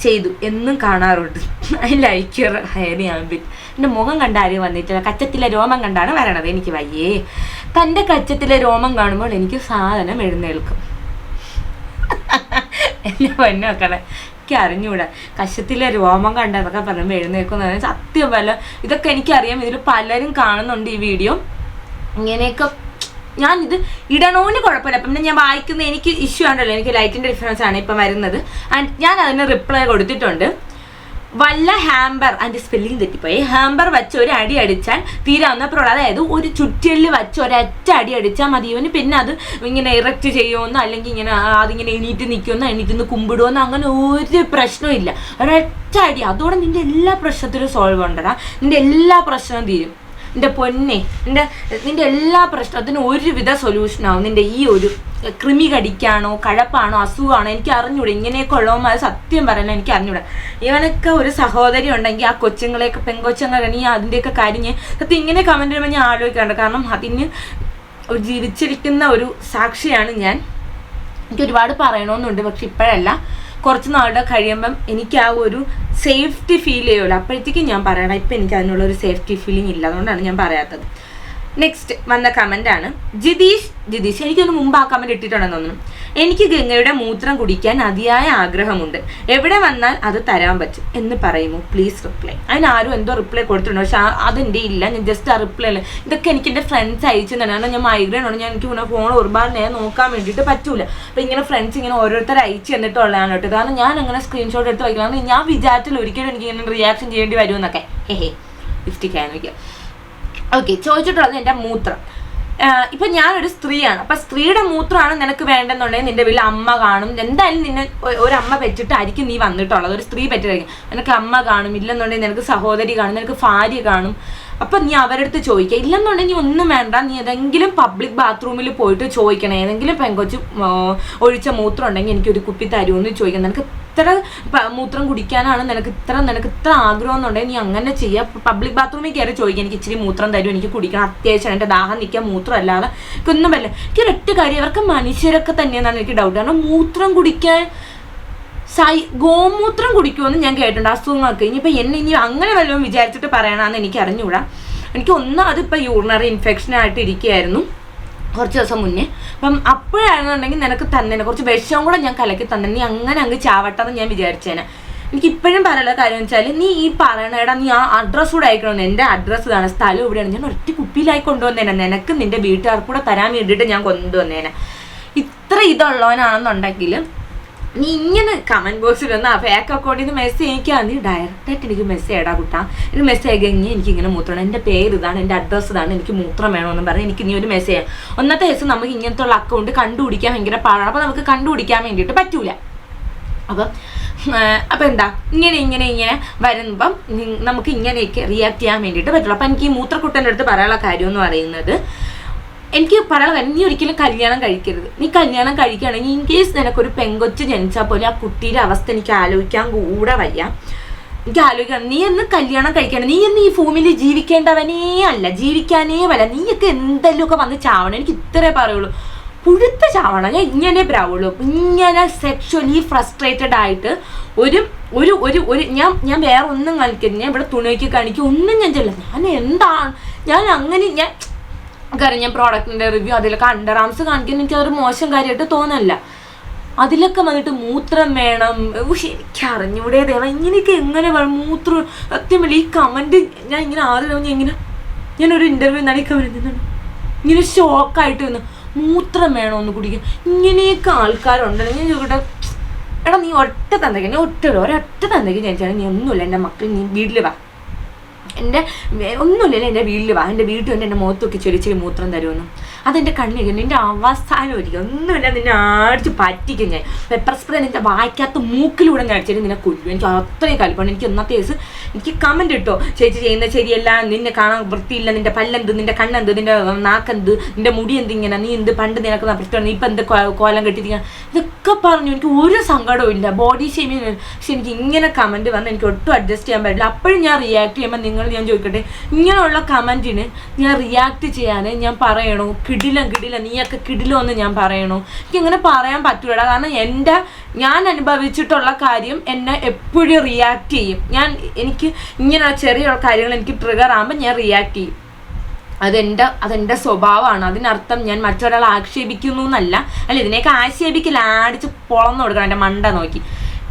[SPEAKER 1] ചെയ്തു. എന്നും കാണാറുണ്ട്. ലൈക്ക് ഹയർ ചെയ്യാൻ പറ്റും എന്റെ മുഖം കണ്ട ആരും വന്നിട്ടില്ല. കച്ചത്തിലെ രോമം കണ്ടാണ് വരണത്. എനിക്ക് വയ്യേ. തന്റെ കച്ചത്തിലെ രോമം കാണുമ്പോൾ എനിക്ക് സാധനം എഴുന്നേൽക്കും. എന്നെ പൊന്നു നോക്കണേ എനിക്ക് അറിഞ്ഞൂടെ. കശത്തിലെ രോമം കണ്ടതൊക്കെ പറയുമ്പോൾ എഴുന്നേൽക്കുന്ന സത്യം വല്ല ഇതൊക്കെ എനിക്കറിയാം. ഇതിൽ പലരും കാണുന്നുണ്ട് ഈ വീഡിയോ. ഇങ്ങനെയൊക്കെ ഞാൻ ഇത് ഇടണോന്ന് കുഴപ്പമില്ല. പിന്നെ ഞാൻ വായിക്കുന്ന എനിക്ക് ഇഷ്യൂ ആണല്ലോ. എനിക്ക് ലൈറ്റിന്റെ ഡിഫറൻസ് ആണ് ഇപ്പം വരുന്നത്. ആൻഡ് ഞാൻ അതിന് റിപ്ലൈ കൊടുത്തിട്ടുണ്ട്. വല്ല ഹാമ്പർ അതിന്റെ സ്പെല്ലിംഗ് തെറ്റിപ്പോയി. ഹാമ്പർ വെച്ച് ഒരു അടി അടിച്ചാൽ തീരാവുന്ന പ്രോഡക്റ്റ് അതായത് ഒരു ചുറ്റലിൽ വെച്ച് ഒരൊറ്റ അടി അടിച്ചാൽ മതി. ഇവന് പിന്നെ അത് ഇങ്ങനെ ഇറക്റ്റ് ചെയ്യുമെന്നോ അല്ലെങ്കിൽ ഇങ്ങനെ അതിങ്ങനെ എണീറ്റ് നിൽക്കുമെന്നോ എണീറ്റ് നിന്ന് കുമ്പിടുമെന്നോ അങ്ങനെ ഒരു പ്രശ്നവും ഇല്ല. ഒരൊറ്റ അടി. അതോടെ നിന്റെ എല്ലാ പ്രശ്നത്തിലും സോൾവ് ഉണ്ടടാ. നിന്റെ എല്ലാ പ്രശ്നവും തീരും. നിന്റെ പൊന്നെ നിന്റെ നിന്റെ എല്ലാ പ്രശ്നത്തിനും ഒരുവിധ സൊല്യൂഷനാവും നിന്റെ ഈ ഒരു കൃമി കടിക്കാണോ കഴപ്പാണോ അസുഖമാണോ എനിക്ക് അറിഞ്ഞൂടെ. ഇങ്ങനെയൊക്കെ ഉള്ളവന്മാർ സത്യം പറയാൻ എനിക്ക് അറിഞ്ഞൂടെ. ഇവനൊക്കെ ഒരു സഹോദരി ഉണ്ടെങ്കിൽ ആ കൊച്ചുങ്ങളെയൊക്കെ പെങ്കൊച്ചുങ്ങളെ നീ അതിന്റെയൊക്കെ കാര്യം ഞാൻ സത്യം ഇങ്ങനെ കമന്റ് ചെയ്യുമ്പോൾ ഞാൻ ആലോചിക്കാറുണ്ട്. കാരണം അതിന് ഒരു ജീവിച്ചിരിക്കുന്ന ഒരു സാക്ഷിയാണ് ഞാൻ. എനിക്ക് ഒരുപാട് പറയണമെന്നുണ്ട് പക്ഷെ ഇപ്പോഴല്ല. കുറച്ച് നാളുടെ കഴിയുമ്പം എനിക്ക് ആ ഒരു സേഫ്റ്റി ഫീൽ ചെയ്യുമല്ലോ അപ്പോഴത്തേക്കും ഞാൻ പറയണം ഇപ്പം എനിക്ക് അതിനുള്ള ഒരു സേഫ്റ്റി ഫീലിംഗ് ഇല്ല. അതുകൊണ്ടാണ് ഞാൻ പറയാത്തത്. നെക്സ്റ്റ് വന്ന കമന്റ് ആണ്. ജിതീഷ് ജിതീഷ് എനിക്കൊന്ന് മുമ്പ് ആ കമന്റ് ഇട്ടിട്ടുണ്ടെന്ന് തോന്നുന്നു. എനിക്ക് ഗംഗയുടെ മൂത്രം കുടിക്കാൻ അതിയായ ആഗ്രഹമുണ്ട്. എവിടെ വന്നാൽ അത് തരാൻ പറ്റും എന്ന് പറയുമോ? പ്ലീസ് റിപ്ലൈ അതിന് ആരും എന്തോ റിപ്ലൈ കൊടുത്തിട്ടുണ്ട്. പക്ഷെ അതെന്റെ ഇല്ല. ഞാൻ ജസ്റ്റ് ആ റിപ്ലൈ അല്ല. ഇതൊക്കെ എനിക്ക് എന്റെ ഫ്രണ്ട്സ് അയച്ചു കാരണം ഞാൻ മൈഗ്രെയിൻ ആണ്. ഞാൻ എനിക്ക് ഫോൺ ഒരുപാട് നേരം നോക്കാൻ വേണ്ടിയിട്ട് പറ്റൂല. അപ്പോൾ ഇങ്ങനെ ഫ്രണ്ട്സ് ഇങ്ങനെ ഓരോരുത്തർ അയച്ചു തന്നിട്ടുള്ളതാണ് കേട്ടോ. കാരണം ഞാൻ അങ്ങനെ സ്ക്രീൻഷോട്ട് എടുത്ത് വയ്ക്കണം ഞാൻ വിചാരിച്ചില്ല ഒരിക്കലും എനിക്ക് ഇങ്ങനെ റിയാക്ഷൻ ചെയ്യേണ്ടി വരുമെന്നൊക്കെ. ഹേ ഹേ. ക്യാൻ ആയിരിക്കും ഓക്കെ ചോദിച്ചിട്ടുള്ളത് എന്റെ മൂത്രം. ഇപ്പം ഞാനൊരു സ്ത്രീയാണ്. അപ്പൊ സ്ത്രീയുടെ മൂത്രമാണ് നിനക്ക് വേണ്ടെന്നുണ്ടെങ്കിൽ നിന്റെ വീട്ടിൽ അമ്മ കാണും. എന്തായാലും നിന്നെ ഒരു അമ്മ പെറ്റിട്ടായിരിക്കും നീ വന്നിട്ടുള്ളത്. ഒരു സ്ത്രീ പെറ്റിട്ടായിരിക്കും. നിനക്ക് അമ്മ കാണും. ഇല്ലെന്നുണ്ടെങ്കിൽ നിനക്ക് സഹോദരി കാണും. നിനക്ക് ഭാര്യ കാണും. അപ്പൊ നീ അവരുടെ അടുത്ത് ചോദിക്കുക. ഇല്ലെന്നുണ്ടെങ്കിൽ ഒന്നും വേണ്ട. നീ ഏതെങ്കിലും പബ്ലിക് ബാത്റൂമിൽ പോയിട്ട് ചോദിക്കണം. ഏതെങ്കിലും പെങ്കൊച്ച് ഒഴിച്ച മൂത്രം ഉണ്ടെങ്കിൽ എനിക്കൊരു കുപ്പി തരുമെന്ന് ചോദിക്കണം. നിനക്ക് ഇത്ര മൂത്രം കുടിക്കാനാണ് നിനക്ക് ഇത്ര നിനക്ക് ഇത്ര ആഗ്രഹം എന്നുണ്ടെങ്കിൽ നീ അങ്ങനെ ചെയ്യുക പബ്ലിക് ബാത്റൂമിൽ കയറി ചോദിക്കുക എനിക്ക് ഇച്ചിരി മൂത്രം തരും എനിക്ക് കുടിക്കണം. അത്യാവശ്യം എന്റെ ദാഹം നിൽക്കാൻ മൂത്രം അല്ലാതെ എനിക്കൊന്നും പറ്റില്ല. എനിക്ക് ഒരൊറ്റ കാര്യം ഇവർക്ക് മനുഷ്യരൊക്കെ തന്നെയെന്നാണ് എനിക്ക് ഡൗട്ട് കാരണം മൂത്രം കുടിക്കാൻ സൈ ഗോമൂത്രം കുടിക്കുമെന്ന് ഞാൻ കേട്ടിട്ടുണ്ട് അസുഖങ്ങൾക്ക് ഇനിയിപ്പോൾ എന്നെ ഇനി അങ്ങനെ വല്ലതും വിചാരിച്ചിട്ട് പറയണമെന്ന് എനിക്ക് അറിഞ്ഞുകൂടാ. എനിക്ക് ഒന്നാമത് ഇപ്പം യൂറിനറി ഇൻഫെക്ഷൻ ആയിട്ട് ഇരിക്കുകയായിരുന്നു. കുറച്ച് ദിവസം മുന്നേ. അപ്പം അപ്പോഴാണെന്നുണ്ടെങ്കിൽ നിനക്ക് തന്നെ കുറച്ച് വിഷവും കൂടെ ഞാൻ കലക്കി തന്നെ. നീ അങ്ങനെ അങ്ങ് ചാവട്ടെന്ന് ഞാൻ വിചാരിച്ചേനെ. എനിക്ക് ഇപ്പോഴും പറയാനുള്ള കാര്യം വെച്ചാൽ നീ ഈ പറയണേടാ നീ ആ അഡ്രസ്സ് കൂടെ അയക്കണമെന്ന് എന്റെ അഡ്രസ്സ് ഇതാണ് സ്ഥലം ഇവിടെയാണ്. ഞാൻ ഒറ്റ കുപ്പിയിലായി കൊണ്ടുവന്നേനെ. നിനക്ക് നിന്റെ വീട്ടുകാർക്കൂടെ തരാൻ വേണ്ടിയിട്ട് ഞാൻ കൊണ്ടുവന്നേനെ. ഇത്ര ഇതുള്ളവനാണെന്നുണ്ടെങ്കിൽ നീ ഇങ്ങനെ കമന്റ് ബോക്സിൽ ഒന്ന് ആ ഫേക്ക് അക്കൗണ്ടിൽ നിന്ന് മെസ്സേജ് അയക്കാൻ നീ ഡയറക്റ്റായിട്ട് എനിക്ക് മെസ്സേജ് ഇടാ കുട്ടാ. എനിക്ക് മെസ്സേജ് അയക്കെങ്കിൽ എനിക്ക് ഇങ്ങനെ മൂത്രം എന്റെ പേര് ഇതാണ് എന്റെ അഡ്രസ്സ് ഇതാണ് എനിക്ക് മൂത്രം വേണമെന്ന് പറഞ്ഞ് എനിക്ക് നീ ഒരു മെസ്സേജ് ഒന്നത്തെ ദിവസം നമുക്ക് ഇങ്ങനത്തെ ഉള്ള അക്കൗണ്ട് കണ്ടുപിടിക്കാൻ ഭയങ്കര പാടാണ്. അപ്പോൾ നമുക്ക് കണ്ടുപിടിക്കാൻ വേണ്ടിയിട്ട് പറ്റൂല. അപ്പം അപ്പം എന്താ? ഇങ്ങനെ ഇങ്ങനെ ഇങ്ങനെ വരുമ്പം നമുക്ക് ഇങ്ങനെയൊക്കെ റിയാക്ട് ചെയ്യാൻ വേണ്ടിയിട്ട് പറ്റുള്ളൂ. അപ്പം എനിക്ക് ഈ മൂത്രക്കുട്ടന്റെ അടുത്ത് പറയാനുള്ള കാര്യം എന്ന് പറയുന്നത് എനിക്ക് കാര്യം നീ ഒരിക്കലും കല്യാണം കഴിക്കരുത്. നീ കല്യാണം കഴിക്കുകയാണെങ്കിൽ ഇൻ കേസ് നിനക്കൊരു പെങ്കൊച്ച് ജനിച്ചാൽ പോലെ ആ കുട്ടിയുടെ അവസ്ഥ എനിക്ക് ആലോചിക്കാൻ കൂടെ വയ്യ. എനിക്ക് ആലോചിക്കണം നീ എന്ന് കല്യാണം കഴിക്കണം നീ എന്ന് ഈ ഭൂമിയിൽ ജീവിക്കേണ്ടവനേ അല്ല. ജീവിക്കാനേ വല്ല. നീയൊക്കെ എന്തെങ്കിലുമൊക്കെ വന്ന് ചാവണം. എനിക്ക് ഇത്രേ പറയുള്ളൂ. പുഴുത്ത ചാവണം. ഞാൻ ഇങ്ങനെ പ്രാവുള്ളൂ. ഇങ്ങനെ സെക്ഷലി ഫ്രസ്ട്രേറ്റഡ് ആയിട്ട് ഒരു ഒരു ഒരു ഒരു ഞാൻ ഞാൻ വേറെ ഒന്നും കളിക്കരുത് ഞാൻ ഇവിടെ തുണിക്ക് കാണിക്കും. ഒന്നും ഞാൻ ചെല്ലാം ഞാൻ എന്താണ്? ഞാൻ അങ്ങനെ ഞാൻ കാര്യം ഞാൻ പ്രോഡക്റ്റിന്റെ റിവ്യൂ അതിലൊക്കെ അണ്ടർ ആംസ് കാണിക്കാൻ എനിക്ക് അതൊരു മോശം കാര്യമായിട്ട് തോന്നല്ല. അതിലൊക്കെ വന്നിട്ട് മൂത്രം വേണം. എനിക്ക് അറിഞ്ഞൂടെ ദേവ. ഇങ്ങനെയൊക്കെ എങ്ങനെ വേണം മൂത്രം സത്യമല്ല ഈ കമന്റ് ഞാൻ ഇങ്ങനെ ആദ്യം ഞാൻ ഇങ്ങനെ ഞാനൊരു ഇന്റർവ്യൂ എന്നാണ് ഈ കമന്റ് നിന്നാണ് ഇങ്ങനെ ഷോക്കായിട്ട് വന്നു മൂത്രം വേണം ഒന്ന് കുടിക്കാൻ? ഇങ്ങനെയൊക്കെ ആൾക്കാരുണ്ടല്ലോ. ഞാൻ ചോദിക്കട്ടെ എടാ നീ ഒറ്റ തന്തയ്ക്ക് നീ ഒറ്റ ഒരൊറ്റ തന്തയ്ക്ക് ജനിച്ചാണ് നീ ഒന്നുമില്ല. എന്റെ മക്കൾ നീ വീട്ടിൽ വാ. എന്റെ ഒന്നുമില്ലല്ലോ എന്റെ വീട്ടിൽ വാ. എന്റെ വീട്ടിൽ വന്ന് എന്റെ മുഖത്തൊക്കെ ചെറിയ മൂത്രം തരുമെന്ന്. അതെന്റെ കണ്ണിൽ നിന്റെ അവസാനം ഒരിക്കലും ഒന്നുമില്ല. നിന്നെ അടിച്ച് പറ്റിക്കും ഞാൻ. പെപ്പർ സ്പ്രേ നിന്റെ വായിക്കാത്ത മൂക്കിലൂടെ ഞാൻ അടിച്ചിട്ട് നിന്നെ കൊല്ലും. എനിക്ക് അത്രയും കലിപ്പാണ്. എനിക്ക് ഒന്നത്തെ കേസ് എനിക്ക് കമന്റ് ഇട്ടോ. ചേച്ചി ചെയ്യുന്ന ശരിയല്ല. നിന്നെ കാണാൻ വൃത്തിയില്ല. നിന്റെ പല്ലെന്ത്? നിന്റെ കണ്ണെന്ത്? നിന്റെ നാക്കെന്ത്? നിന്റെ മുടി എന്ത് ഇങ്ങനെ? നീ എന്ത് പണ്ട് നിനക്ക് പ്രശ്നമാണ് ഇപ്പം എന്ത് കോലം കെട്ടിരിക്കുക ഇതൊക്കെ പറഞ്ഞു. എനിക്ക് ഒരു സങ്കടവും ഇല്ല. ബോഡി ഷേമിങ് പക്ഷെ എനിക്ക് ഇങ്ങനെ കമന്റ് വന്ന് എനിക്ക് ഒട്ടും അഡ്ജസ്റ്റ് ചെയ്യാൻ പറ്റില്ല. അപ്പോഴും ഞാൻ റിയാക്ട് ചെയ്യുമ്പോൾ നിങ്ങൾ ഞാൻ ചോദിക്കട്ടെ? ഇങ്ങനെയുള്ള കമന്റിന് ഞാൻ റിയാക്ട് ചെയ്യാൻ ഞാൻ പറയണോ? കിടിലം കിടിലം നീയൊക്കെ കിടിലോ എന്ന് ഞാൻ പറയണോ? എനിക്ക് ഇങ്ങനെ പറയാൻ പറ്റൂടാ കാരണം എന്റെ ഞാൻ അനുഭവിച്ചിട്ടുള്ള കാര്യം എന്നെ എപ്പോഴും റിയാക്ട് ചെയ്യും. ഞാൻ എനിക്ക് ഇങ്ങനെയുള്ള ചെറിയ കാര്യങ്ങൾ എനിക്ക് ട്രിഗർ ആകുമ്പോൾ ഞാൻ റിയാക്ട് ചെയ്യും. അതെന്റെ അതെന്റെ സ്വഭാവമാണ്. അതിനർത്ഥം ഞാൻ മറ്റൊരാളെ ആക്ഷേപിക്കുന്നു എന്നല്ല. അല്ല ഇതിനെയൊക്കെ ആക്ഷേപിക്കൽ ആടിച്ച് പൊളന്നു കൊടുക്കണം. എന്റെ മണ്ട നോക്കി.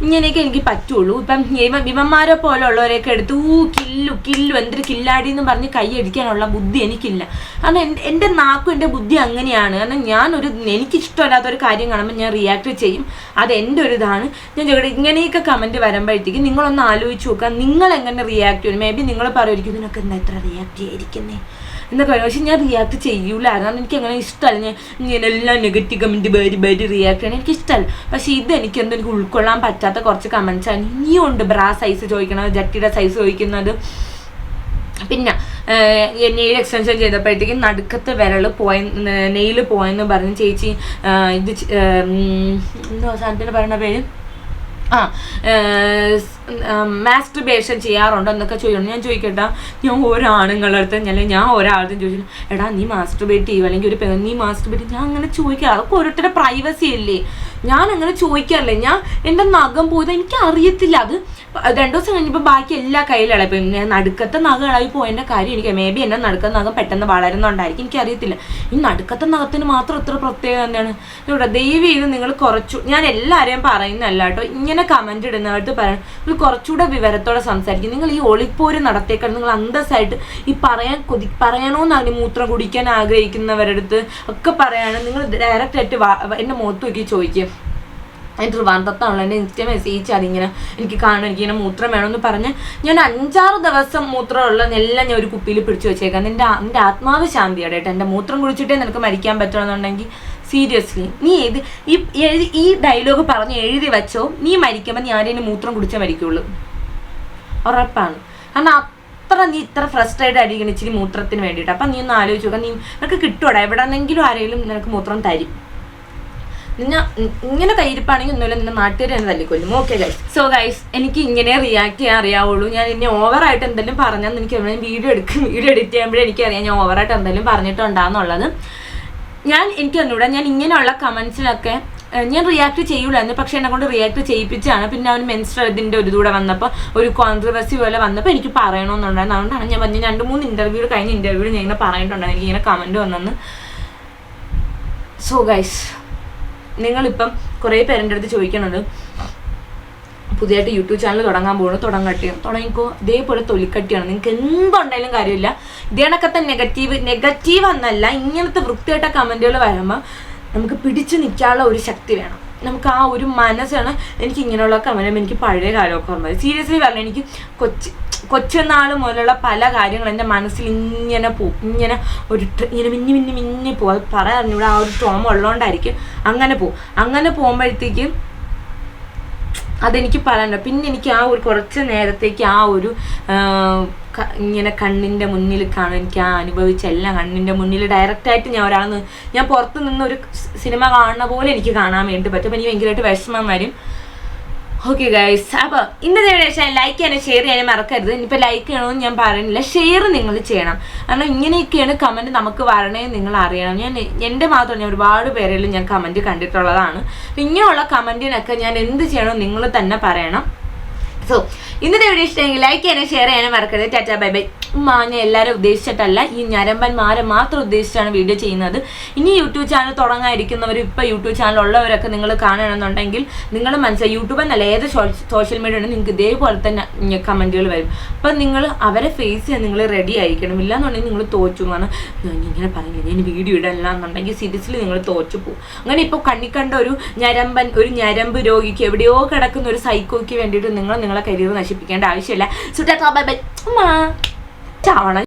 [SPEAKER 1] ഇങ്ങനെയൊക്കെ എനിക്ക് പറ്റുള്ളൂ. ഇപ്പം ഇവ വിമന്മാരെ പോലുള്ളവരെയൊക്കെ എടുത്ത് ഊ കില്ലു കില്ലു എന്തൊരു കില്ലാടി എന്ന് പറഞ്ഞ് കൈയടിക്കാനുള്ള ബുദ്ധി എനിക്കില്ല. കാരണം എന്റെ നാക്കും എന്റെ ബുദ്ധി അങ്ങനെയാണ്. കാരണം ഞാനൊരു എനിക്കിഷ്ടമല്ലാത്ത ഒരു കാര്യം കാണുമ്പോൾ ഞാൻ റിയാക്ട് ചെയ്യും. അത് എന്റെ ഒരു ഇതാണ്. ഞാൻ ചോദിക്കട്ടെ ഇങ്ങനെയൊക്കെ കമന്റ് വരുമ്പോഴത്തേക്ക് നിങ്ങളൊന്ന് ആലോചിച്ച് നോക്കുക. നിങ്ങൾ എങ്ങനെ റിയാക്ട് ചെയ്യും? മേ ബി നിങ്ങൾ പറയുമായിരിക്കും ഇതിനൊക്കെ എന്താ ഇത്ര റിയാക്ട് ചെയ്തിരിക്കുന്നേ എന്നൊക്കെ പറയും. പക്ഷെ ഞാൻ റിയാക്ട് ചെയ്യൂല. കാരണം എനിക്ക് അങ്ങനെ ഇഷ്ടമല്ല ഞാൻ ഇങ്ങനെ എല്ലാം negative comment very very react ചെയ്യണം എനിക്ക് ഇഷ്ടമല്ല പക്ഷെ ഇത് എനിക്ക് എന്തോ എനിക്ക് ഉൾക്കൊള്ളാൻ പറ്റാത്ത കുറച്ച് കമൻസാണ് ആണ്. ഇനിയും ഉണ്ട് ബ്രാ സൈസ് ചോദിക്കണത് ജട്ടിയുടെ സൈസ് ചോദിക്കുന്നത്. പിന്നെ നെയിൽ എക്സ്റ്റൻഷൻ ചെയ്തപ്പോഴത്തേക്കും നടുക്കത്തെ വിരൽ പോയ നെയിൽ പോയെന്ന് പറഞ്ഞ് ചേച്ചി ഇത് എന്തോ സാധനത്തിന് പറയുന്ന പേര്? ആ മാസ്റ്റുബേഷൻ ചെയ്യാറുണ്ടോ എന്നൊക്കെ ചോദിക്കണം ഞാൻ ചോദിക്കട്ടെ ഞാൻ ഒരാണുങ്ങളുടെ അടുത്ത് അല്ലെങ്കിൽ ഞാൻ ഒരാളുടെ ചോദിച്ചു എടാ നീ മാസ്ട്രിബേറ്റ് ചെയ്യുക അല്ലെങ്കിൽ ഒരു നീ മാസ്ട്രിബേറ്റ് ഞാൻ അങ്ങനെ ചോദിക്കുക അതൊക്കെ ഓരോരുത്തരുടെ പ്രൈവസി അല്ലേ? ഞാൻ അങ്ങനെ ചോദിക്കാറില്ല. ഞാൻ എന്റെ നഖം പോയത് എനിക്ക് അറിയത്തില്ല അത് രണ്ടു ദിവസം കഴിഞ്ഞപ്പോൾ ബാക്കി എല്ലാ കയ്യിലാണ് ഇപ്പം ഞാൻ നടുക്കത്തെ നഖം പോയതിന്റെ കാര്യം എനിക്ക് മേ ബി എന്റെ നടുക്കത്തെ നഖം പെട്ടെന്ന് വളരുന്നുണ്ടായിരിക്കും. എനിക്കറിയത്തില്ല. ഈ നടുക്കത്തെ നഖത്തിന് മാത്രം ഇത്ര പ്രത്യേകത എന്താണ്? ഇവിടെ ദയവ് ചെയ്ത് നിങ്ങൾ കുറച്ചു. ഞാൻ എല്ലാവരെയും പറയുന്നല്ല കേട്ടോ. ഇങ്ങനെ കമന്റ് ഇടുന്നവർക്ക് പറയണം കുറച്ചുകൂടെ വിവരത്തോടെ സംസാരിക്കും. നിങ്ങൾ ഈ ഒളിപ്പോര് നടത്തിയേക്കാൾ നിങ്ങൾ അന്തസ്സായിട്ട് ഈ പറയാൻ കൊതി പറയണമെന്നാണ് മൂത്രം കുടിക്കാൻ ആഗ്രഹിക്കുന്നവരുടെ അടുത്ത് ഒക്കെ പറയാണ്. നിങ്ങൾ ഡയറക്റ്റ് ആയിട്ട് എന്റെ മുഖത്ത് നോക്കി ചോദിക്കും. എന്റെ ട്രിവാൻഡ്രത്താണല്ലോ എന്റെ ഇൻസ്റ്റ മെസ്സേജ് അതിങ്ങനെ എനിക്ക് കാണും എനിക്ക് ഇങ്ങനെ മൂത്രം വേണമെന്ന് പറഞ്ഞ് ഞാൻ അഞ്ചാറ് ദിവസം മൂത്രമുള്ള എല്ലാം ഞാൻ ഒരു കുപ്പിയിൽ പിടിച്ചു വെച്ചേക്കാം. എന്റെ എന്റെ ആത്മാവ് ശാന്തിയാണ് കേട്ടോ എന്റെ മൂത്രം കുടിച്ചിട്ടേ നിനക്ക് മരിക്കാൻ പറ്റുമെന്നുണ്ടെങ്കിൽ സീരിയസ്ലി നീ ഏത് ഈ ഈ ഡയലോഗ് പറഞ്ഞ് എഴുതി വെച്ചോ. നീ മരിക്കുമ്പോൾ നീ ആരെയും മൂത്രം കുടിച്ചേ മരിക്കുള്ളൂ. ഉറപ്പാണ്. കാരണം അത്ര നീ ഇത്ര ഫ്രസ്ട്രേറ്റ് ആയിരിക്കണം ഇച്ചിരി മൂത്രത്തിന് വേണ്ടിയിട്ട്. അപ്പം നീ ഒന്ന് ആലോചിച്ച് നോക്കാം. നീ നിനക്ക് കിട്ടുവാടാ എവിടെന്നെങ്കിലും ആരെങ്കിലും നിനക്ക് മൂത്രം തരും. നിന്നെ ഇങ്ങനെ കയ്യിരിപ്പാണെങ്കിൽ ഒന്നുമില്ല. നിന്നെ നാട്ടുകാർ തന്നെ തല്ലിക്കൊല്ലും. ഓക്കെ ഗൈസ് സോ ഗൈസ് എനിക്ക് ഇങ്ങനെ റിയാക്ട് ചെയ്യാൻ അറിയാവുള്ളൂ. ഞാൻ ഇനി ഓവറായിട്ട് എന്തെങ്കിലും പറഞ്ഞാൽ എനിക്ക് വീഡിയോ എടുക്കും. വീഡിയോ എഡിറ്റ് ചെയ്യുമ്പോഴേ എനിക്കറിയാം ഞാൻ ഓവറായിട്ട് എന്തെങ്കിലും പറഞ്ഞിട്ടുണ്ടാന്നുള്ളത് ഞാൻ എനിക്ക് തന്നൂടെ ഞാൻ ഇങ്ങനെയുള്ള കമൻസിലൊക്കെ ഞാൻ റിയാക്ട് ചെയ്യൂലായിരുന്നു പക്ഷെ എന്നെ കൊണ്ട് റിയാക്ട് ചെയ്യിപ്പിച്ചാണ്. പിന്നെ അവൻ മെൻസ്ട്രതിന്റെ ഒരു കൂടെ വന്നപ്പോൾ ഒരു കോൺട്രവേഴ്സി പോലെ വന്നപ്പോൾ എനിക്ക് പറയണമെന്നുണ്ടായിരുന്നു അതുകൊണ്ടാണ് ഞാൻ പറഞ്ഞ രണ്ട് മൂന്ന് ഇന്റർവ്യൂ കഴിഞ്ഞ ഇന്റർവ്യൂ ഞാൻ ഇങ്ങനെ പറഞ്ഞിട്ടുണ്ടായിരുന്നു. എനിക്ക് ഇങ്ങനെ കമന്റ് വന്നെന്ന്. സോ ഗൈസ് നിങ്ങളിപ്പം കുറേ പേരെന്റെ അടുത്ത് ചോദിക്കണത് പുതിയതായിട്ട് യൂട്യൂബ് ചാനൽ തുടങ്ങാൻ പോകുന്നു തുടങ്ങട്ടെ തുടങ്ങിക്കോ. ഇതേപോലെ തൊലിക്കട്ടിയാണ്. നിങ്ങൾക്ക് എന്തുണ്ടായാലും കാര്യമില്ല. ഇതേണക്കത്തെ നെഗറ്റീവ്. നെഗറ്റീവ് എന്നല്ല ഇങ്ങനത്തെ വൃത്തിയായിട്ട കമന്റുകൾ വരുമ്പോൾ നമുക്ക് പിടിച്ചു നിൽക്കാനുള്ള ഒരു ശക്തി വേണം. നമുക്ക് ആ ഒരു മനസ്സാണ് എനിക്ക് ഇങ്ങനെയുള്ള കമന്റും എനിക്ക് പഴയ കാലമൊക്കെ ഓർമ്മ സീരിയസ്ലി പറഞ്ഞു എനിക്ക് കൊച്ചി കൊച്ചുനാൾ മുതലുള്ള പല കാര്യങ്ങളും എന്റെ മനസ്സിൽ ഇങ്ങനെ പോവും ഇങ്ങനെ ഒരു ഇങ്ങനെ മിന്നി മിന്നി മിന്നി പോകും അത് പറയാറിഞ്ഞൂടെ ആ ഒരു ട്രോമ ഉള്ളതുകൊണ്ടായിരിക്കും അങ്ങനെ പോകും അങ്ങനെ പോകുമ്പോഴത്തേക്കും അതെനിക്ക് പറയാനുണ്ട്. പിന്നെ എനിക്ക് ആ ഒരു കുറച്ച് നേരത്തേക്ക് ആ ഒരു ഇങ്ങനെ കണ്ണിന്റെ മുന്നിൽ കാണും. എനിക്ക് ആ അനുഭവിച്ച എല്ലാം കണ്ണിന്റെ മുന്നിൽ ഡയറക്റ്റായിട്ട് ഞാൻ ഒരാൾ ഞാൻ പുറത്ത് നിന്ന് ഒരു സിനിമ കാണുന്ന പോലെ എനിക്ക് കാണാൻ വേണ്ടി പറ്റും. അപ്പം എനിക്ക് ഭയങ്കരമായിട്ട് വിഷമം വരും. ഓക്കെ ഗൈസ് അപ്പോൾ ഇന്നത്തെ വീഡിയോ ലൈക്ക് ചെയ്യാനും ഷെയർ ചെയ്യാനും മറക്കരുത്. ഇനിയിപ്പോൾ ലൈക്ക് ചെയ്യണമെന്ന് ഞാൻ പറയുന്നില്ല. ഷെയർ നിങ്ങൾ ചെയ്യണം. കാരണം ഇങ്ങനെയൊക്കെയാണ് കമന്റ് നമുക്ക് വരണേ നിങ്ങൾ അറിയണം. ഞാൻ എന്റെ മാത്രം ഞാൻ ഒരുപാട് പേരെല്ലാം ഞാൻ കമന്റ് കണ്ടിട്ടുള്ളതാണ്. ഇങ്ങനെയുള്ള കമന്റിനൊക്കെ ഞാൻ എന്ത് ചെയ്യണം നിങ്ങൾ തന്നെ പറയണം. സോ ഇന്നത്തെ വീഡിയോ ഇഷ്ടമെങ്കിൽ ലൈക്ക് ചെയ്യാനും ഷെയർ ചെയ്യാനും മറക്കരുത്. ടാറ്റാ ബൈ ബൈ മാനെ എല്ലാവരും ഉദ്ദേശിച്ചിട്ടല്ല ഈ ഞരമ്പന്മാരെ മാത്രം ഉദ്ദേശിച്ചാണ് വീഡിയോ ചെയ്യുന്നത്. ഇനി യൂട്യൂബ് ചാനൽ തുടങ്ങാതിരിക്കുന്നവർ ഇപ്പോൾ യൂട്യൂബ് ചാനൽ ഉള്ളവരൊക്കെ നിങ്ങൾ കാണണമെന്നുണ്ടെങ്കിൽ നിങ്ങൾ മനസ്സിലായി. യൂട്യൂബ് എന്നല്ല ഏത് സോഷ്യൽ മീഡിയ ഉണ്ട് നിങ്ങൾക്ക് ഇതേപോലെ തന്നെ കമന്റുകൾ വരും. അപ്പം നിങ്ങൾ അവരെ ഫേസ് ചെയ്യാൻ നിങ്ങൾ റെഡി ആയിരിക്കണം. ഇല്ലാന്നുണ്ടെങ്കിൽ നിങ്ങൾ തോച്ചു കാരണം ഞാൻ ഇങ്ങനെ പറഞ്ഞു ഞാൻ വീഡിയോ ഇടല്ല എന്നുണ്ടെങ്കിൽ സീരിയസ്ലി നിങ്ങൾ തോച്ചു പോകും. അങ്ങനെ ഇപ്പോൾ കണ്ണിക്കണ്ട കണ്ട ഒരു ഞരമ്പൻ ഒരു ഞരമ്പ് രോഗിക്ക് എവിടെയോ കിടക്കുന്ന ഒരു സൈക്കോയ്ക്ക് വേണ്ടിയിട്ട് നിങ്ങൾ നിങ്ങൾ നിങ്ങളെ കരിയർ നശിപ്പിക്കേണ്ട ആവശ്യമില്ല. സുറ്റാ ബൈ ബൈ ചാവണം.